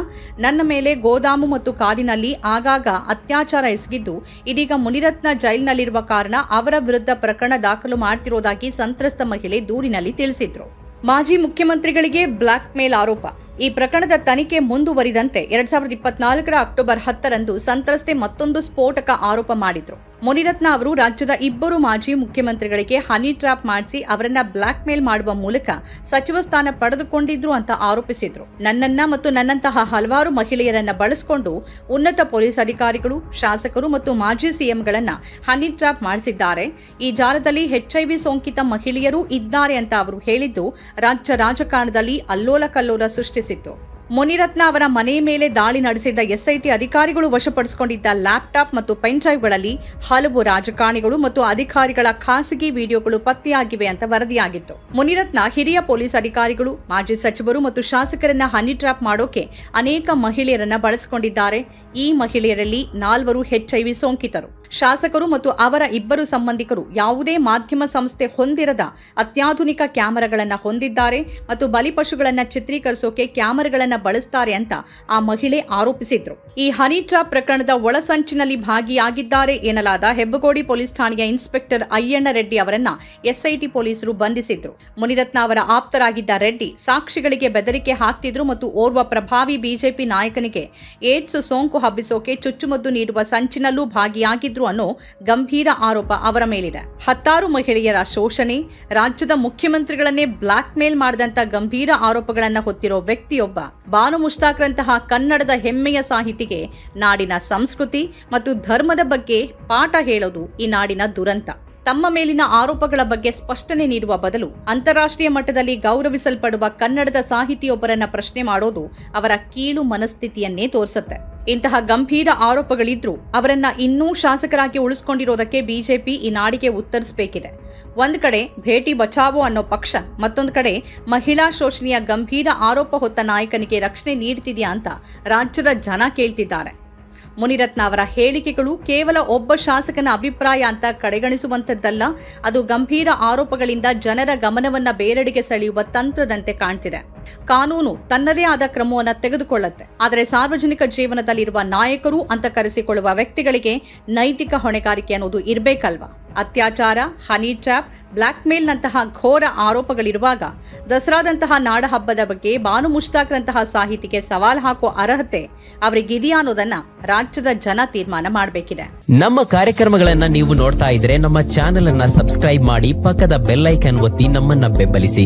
ನನ್ನ ಮೇಲೆ ಗೋದಾಮು ಮತ್ತು ಕಾರಿನಲ್ಲಿ ಆಗಾಗ ಅತ್ಯಾಚಾರ ಎಸಗಿದ್ದು, ಇದೀಗ ಮುನಿರತ್ನ ಜೈಲಿನಲ್ಲಿರುವ ಕಾರಣ ಅವರ ವಿರುದ್ಧ ಪ್ರಕರಣ ದಾಖಲು ಮಾಡ್ತಿರೋದಾಗಿ ಸಂತ್ರಸ್ತ ಮಹಿಳೆ ದೂರಿನಲ್ಲಿ ತಿಳಿಸಿದ್ರು. ಮಾಜಿ ಮುಖ್ಯಮಂತ್ರಿಗಳಿಗೆ ಬ್ಲಾಕ್ ಮೇಲ್ ಆರೋಪ. ಈ ಪ್ರಕರಣದ ತನಿಖೆ ಮುಂದುವರಿದಂತೆ ಎರಡ್ ಸಾವಿರದ ಇಪ್ಪತ್ನಾಲ್ಕರ ಅಕ್ಟೋಬರ್ ಹತ್ತರಂದು ಸಂತ್ರಸ್ತೆ ಮತ್ತೊಂದು ಸ್ಫೋಟಕ ಆರೋಪ ಮಾಡಿದ್ರು. ಮುನಿರತ್ನ ಅವರು ರಾಜ್ಯದ ಇಬ್ಬರು ಮಾಜಿ ಮುಖ್ಯಮಂತ್ರಿಗಳಿಗೆ ಹನಿ ಟ್ರಾಪ್ ಮಾಡಿಸಿ ಅವರನ್ನ ಬ್ಲಾಕ್ ಮೇಲ್ ಮಾಡುವ ಮೂಲಕ ಸಚಿವ ಸ್ಥಾನ ಪಡೆದುಕೊಂಡಿದ್ರು ಅಂತ ಆರೋಪಿಸಿದ್ರು. ನನ್ನನ್ನ ಮತ್ತು ನನ್ನಂತಹ ಹಲವಾರು ಮಹಿಳೆಯರನ್ನ ಬಳಸಿಕೊಂಡು ಉನ್ನತ ಪೊಲೀಸ್ ಅಧಿಕಾರಿಗಳು, ಶಾಸಕರು ಮತ್ತು ಮಾಜಿ ಸಿಎಂಗಳನ್ನ ಹನಿ ಟ್ರಾಪ್ ಮಾಡಿಸಿದ್ದಾರೆ. ಈ ಜಾಲದಲ್ಲಿ ಎಚ್ಐವಿ ಸೋಂಕಿತ ಮಹಿಳೆಯರು ಇದ್ದಾರೆ ಅಂತ ಅವರು ಹೇಳಿದ್ದು, ರಾಜ್ಯ ರಾಜಕಾರಣದಲ್ಲಿ ಅಲ್ಲೋಲ ಕಲ್ಲೋಲ ಸೃಷ್ಟಿಸಿತ್ತು. ಮುನಿರತ್ನ ಅವರ ಮನೆ ಮೇಲೆ ದಾಳಿ ನಡೆಸಿದ್ದ ಎಸ್ಐಟಿ ಅಧಿಕಾರಿಗಳು ವಶಪಡಿಸಿಕೊಂಡಿದ್ದ ಲ್ಯಾಪ್ಟಾಪ್ ಮತ್ತು ಪೆನ್ ಡ್ರೈವ್ಗಳಲ್ಲಿ ಹಲವು ರಾಜಕಾರಣಿಗಳು ಮತ್ತು ಅಧಿಕಾರಿಗಳ ಖಾಸಗಿ ವಿಡಿಯೋಗಳು ಪತ್ತೆಯಾಗಿವೆ ಅಂತ ವರದಿಯಾಗಿತ್ತು. ಮುನಿರತ್ನ ಹಿರಿಯ ಪೊಲೀಸ್ ಅಧಿಕಾರಿಗಳು, ಮಾಜಿ ಸಚಿವರು ಮತ್ತು ಶಾಸಕರನ್ನ ಹನಿ ಟ್ರ್ಯಾಪ್ ಮಾಡೋಕೆ ಅನೇಕ ಮಹಿಳೆಯರನ್ನ ಬಳಸಿಕೊಂಡಿದ್ದಾರೆ. ಈ ಮಹಿಳೆಯರಲ್ಲಿ ನಾಲ್ವರು ಎಚ್ಐವಿ ಸೋಂಕಿತರು. ಶಾಸಕರು ಮತ್ತು ಅವರ ಇಬ್ಬರು ಸಂಬಂಧಿಕರು ಯಾವುದೇ ಮಾಧ್ಯಮ ಸಂಸ್ಥೆ ಹೊಂದಿರದ ಅತ್ಯಾಧುನಿಕ ಕ್ಯಾಮರಾಗಳನ್ನು ಹೊಂದಿದ್ದಾರೆ ಮತ್ತು ಬಲಿಪಶುಗಳನ್ನು ಚಿತ್ರೀಕರಿಸೋಕೆ ಕ್ಯಾಮರಾಗಳನ್ನು ಬಳಸ್ತಾರೆ ಅಂತ ಆ ಮಹಿಳೆ ಆರೋಪಿಸಿದ್ರು. ಈ ಹನಿ ಟ್ರಾಪ್ ಪ್ರಕರಣದ ಒಳಸಂಚಿನಲ್ಲಿ ಭಾಗಿಯಾಗಿದ್ದಾರೆ ಎನ್ನಲಾದ ಹೆಬ್ಬಗೋಡಿ ಪೊಲೀಸ್ ಠಾಣೆಯ ಇನ್ಸ್ಪೆಕ್ಟರ್ ಅಯ್ಯಣ್ಣ ರೆಡ್ಡಿ ಅವರನ್ನ ಎಸ್ಐಟಿ ಪೊಲೀಸರು ಬಂಧಿಸಿದ್ರು. ಮುನಿರತ್ನ ಅವರ ಆಪ್ತರಾಗಿದ್ದ ರೆಡ್ಡಿ ಸಾಕ್ಷಿಗಳಿಗೆ ಬೆದರಿಕೆ ಹಾಕ್ತಿದ್ರು ಮತ್ತು ಓರ್ವ ಪ್ರಭಾವಿ ಬಿಜೆಪಿ ನಾಯಕನಿಗೆ ಏಡ್ಸ್ ಸೋಂಕು ಹಬ್ಬಿಸೋಕೆ ಚುಚ್ಚುಮದ್ದು ನೀಡುವ ಸಂಚಿನಲ್ಲೂ ಭಾಗಿಯಾಗಿದ್ರು ಅನ್ನೋ ಗಂಭೀರ ಆರೋಪ ಅವರ ಮೇಲಿದೆ. ಹತ್ತಾರು ಮಹಿಳೆಯರ ಶೋಷಣೆ, ರಾಜ್ಯದ ಮುಖ್ಯಮಂತ್ರಿಗಳನ್ನೇ ಬ್ಲಾಕ್ ಮೇಲ್ ಮಾಡಿದಂತ ಗಂಭೀರ ಆರೋಪಗಳನ್ನ ಹೊತ್ತಿರೋ ವ್ಯಕ್ತಿಯೊಬ್ಬ ಬಾನು ಮುಷ್ತಾಕ್ರಂತಹ ಕನ್ನಡದ ಹೆಮ್ಮೆಯ ಸಾಹಿತಿಗೆ ನಾಡಿನ ಸಂಸ್ಕೃತಿ ಮತ್ತು ಧರ್ಮದ ಬಗ್ಗೆ ಪಾಠ ಹೇಳೋದು ಈ ನಾಡಿನ ದುರಂತ. ತಮ್ಮ ಮೇಲಿನ ಆರೋಪಗಳ ಬಗ್ಗೆ ಸ್ಪಷ್ಟನೆ ನೀಡುವ ಬದಲು ಅಂತಾರಾಷ್ಟ್ರೀಯ ಮಟ್ಟದಲ್ಲಿ ಗೌರವಿಸಲ್ಪಡುವ ಕನ್ನಡದ ಸಾಹಿತಿಯೊಬ್ಬರನ್ನ ಪ್ರಶ್ನೆ ಮಾಡೋದು ಅವರ ಕೀಳು ಮನಸ್ಥಿತಿಯನ್ನೇ ತೋರಿಸುತ್ತೆ. ಇಂತಹ ಗಂಭೀರ ಆರೋಪಗಳಿದ್ರೂ ಅವರನ್ನ ಇನ್ನೂ ಶಾಸಕರಾಗಿ ಉಳಿಸ್ಕೊಂಡಿರೋದಕ್ಕೆ ಬಿಜೆಪಿ ಈ ನಾಡಿಗೆ ಉತ್ತರಿಸಬೇಕಿದೆ. ಒಂದ್ ಕಡೆ ಭೇಟಿ ಬಚಾವೋ ಅನ್ನೋ ಪಕ್ಷ, ಮತ್ತೊಂದು ಕಡೆ ಮಹಿಳಾ ಶೋಷಣೆಯ ಗಂಭೀರ ಆರೋಪ ಹೊತ್ತ ನಾಯಕನಿಗೆ ರಕ್ಷಣೆ ನೀಡ್ತಿದ್ಯಾ ಅಂತ ರಾಜ್ಯದ ಜನ ಕೇಳ್ತಿದ್ದಾರೆ. ಮುನಿರತ್ನ ಅವರ ಹೇಳಿಕೆಗಳು ಕೇವಲ ಒಬ್ಬ ಶಾಸಕನ ಅಭಿಪ್ರಾಯ ಅಂತ ಕಡೆಗಣಿಸುವಂತದ್ದಲ್ಲ ಅದು ಗಂಭೀರ ಆರೋಪಗಳಿಂದ ಜನರ ಗಮನವನ್ನ ಬೇರೆಡೆಗೆ ಸೆಳೆಯುವ ತಂತ್ರದಂತೆ ಕಾಣ್ತಿದೆ. ಕಾನೂನು ತನ್ನದೇ ಆದ ಕ್ರಮವನ್ನು ತೆಗೆದುಕೊಳ್ಳುತ್ತೆ. ಆದರೆ ಸಾರ್ವಜನಿಕ ಜೀವನದಲ್ಲಿರುವ ನಾಯಕರು ಅಂತ ಕರೆಸಿಕೊಳ್ಳುವ ವ್ಯಕ್ತಿಗಳಿಗೆ ನೈತಿಕ ಹೊಣೆಗಾರಿಕೆ ಅನ್ನೋದು ಇರಬೇಕಲ್ವಾ? ಅತ್ಯಾಚಾರ, ಹನಿ ಟ್ರ್ಯಾಪ್ ಬ್ಲಾಕ್ ಮೇಲ್ನಂತಹ ಘೋರ ಆರೋಪಗಳಿರುವಾಗ ದಸರಾದಂತಹ ನಾಡಹಬ್ಬದ ಬಗ್ಗೆ ಬಾನು ಮುಷ್ತಾಕ್ರಂತಹ ಸಾಹಿತಿಗೆ ಸವಾಲ್ ಹಾಕುವ ಅರ್ಹತೆ ಅವರಿಗಿದೆಯಾ ಅನ್ನೋದನ್ನ ರಾಜ್ಯದ ಜನ ತೀರ್ಮಾನ ಮಾಡಬೇಕಿದೆ. ನಮ್ಮ ಕಾರ್ಯಕ್ರಮಗಳನ್ನ ನೀವು ನೋಡ್ತಾ ಇದ್ರೆ ನಮ್ಮ ಚಾನೆಲ್ ಅನ್ನ ಸಬ್ಸ್ಕ್ರೈಬ್ ಮಾಡಿ ಪಕ್ಕದ ಬೆಲ್ ಒತ್ತಿ ನಮ್ಮನ್ನ ಬೆಂಬಲಿಸಿ.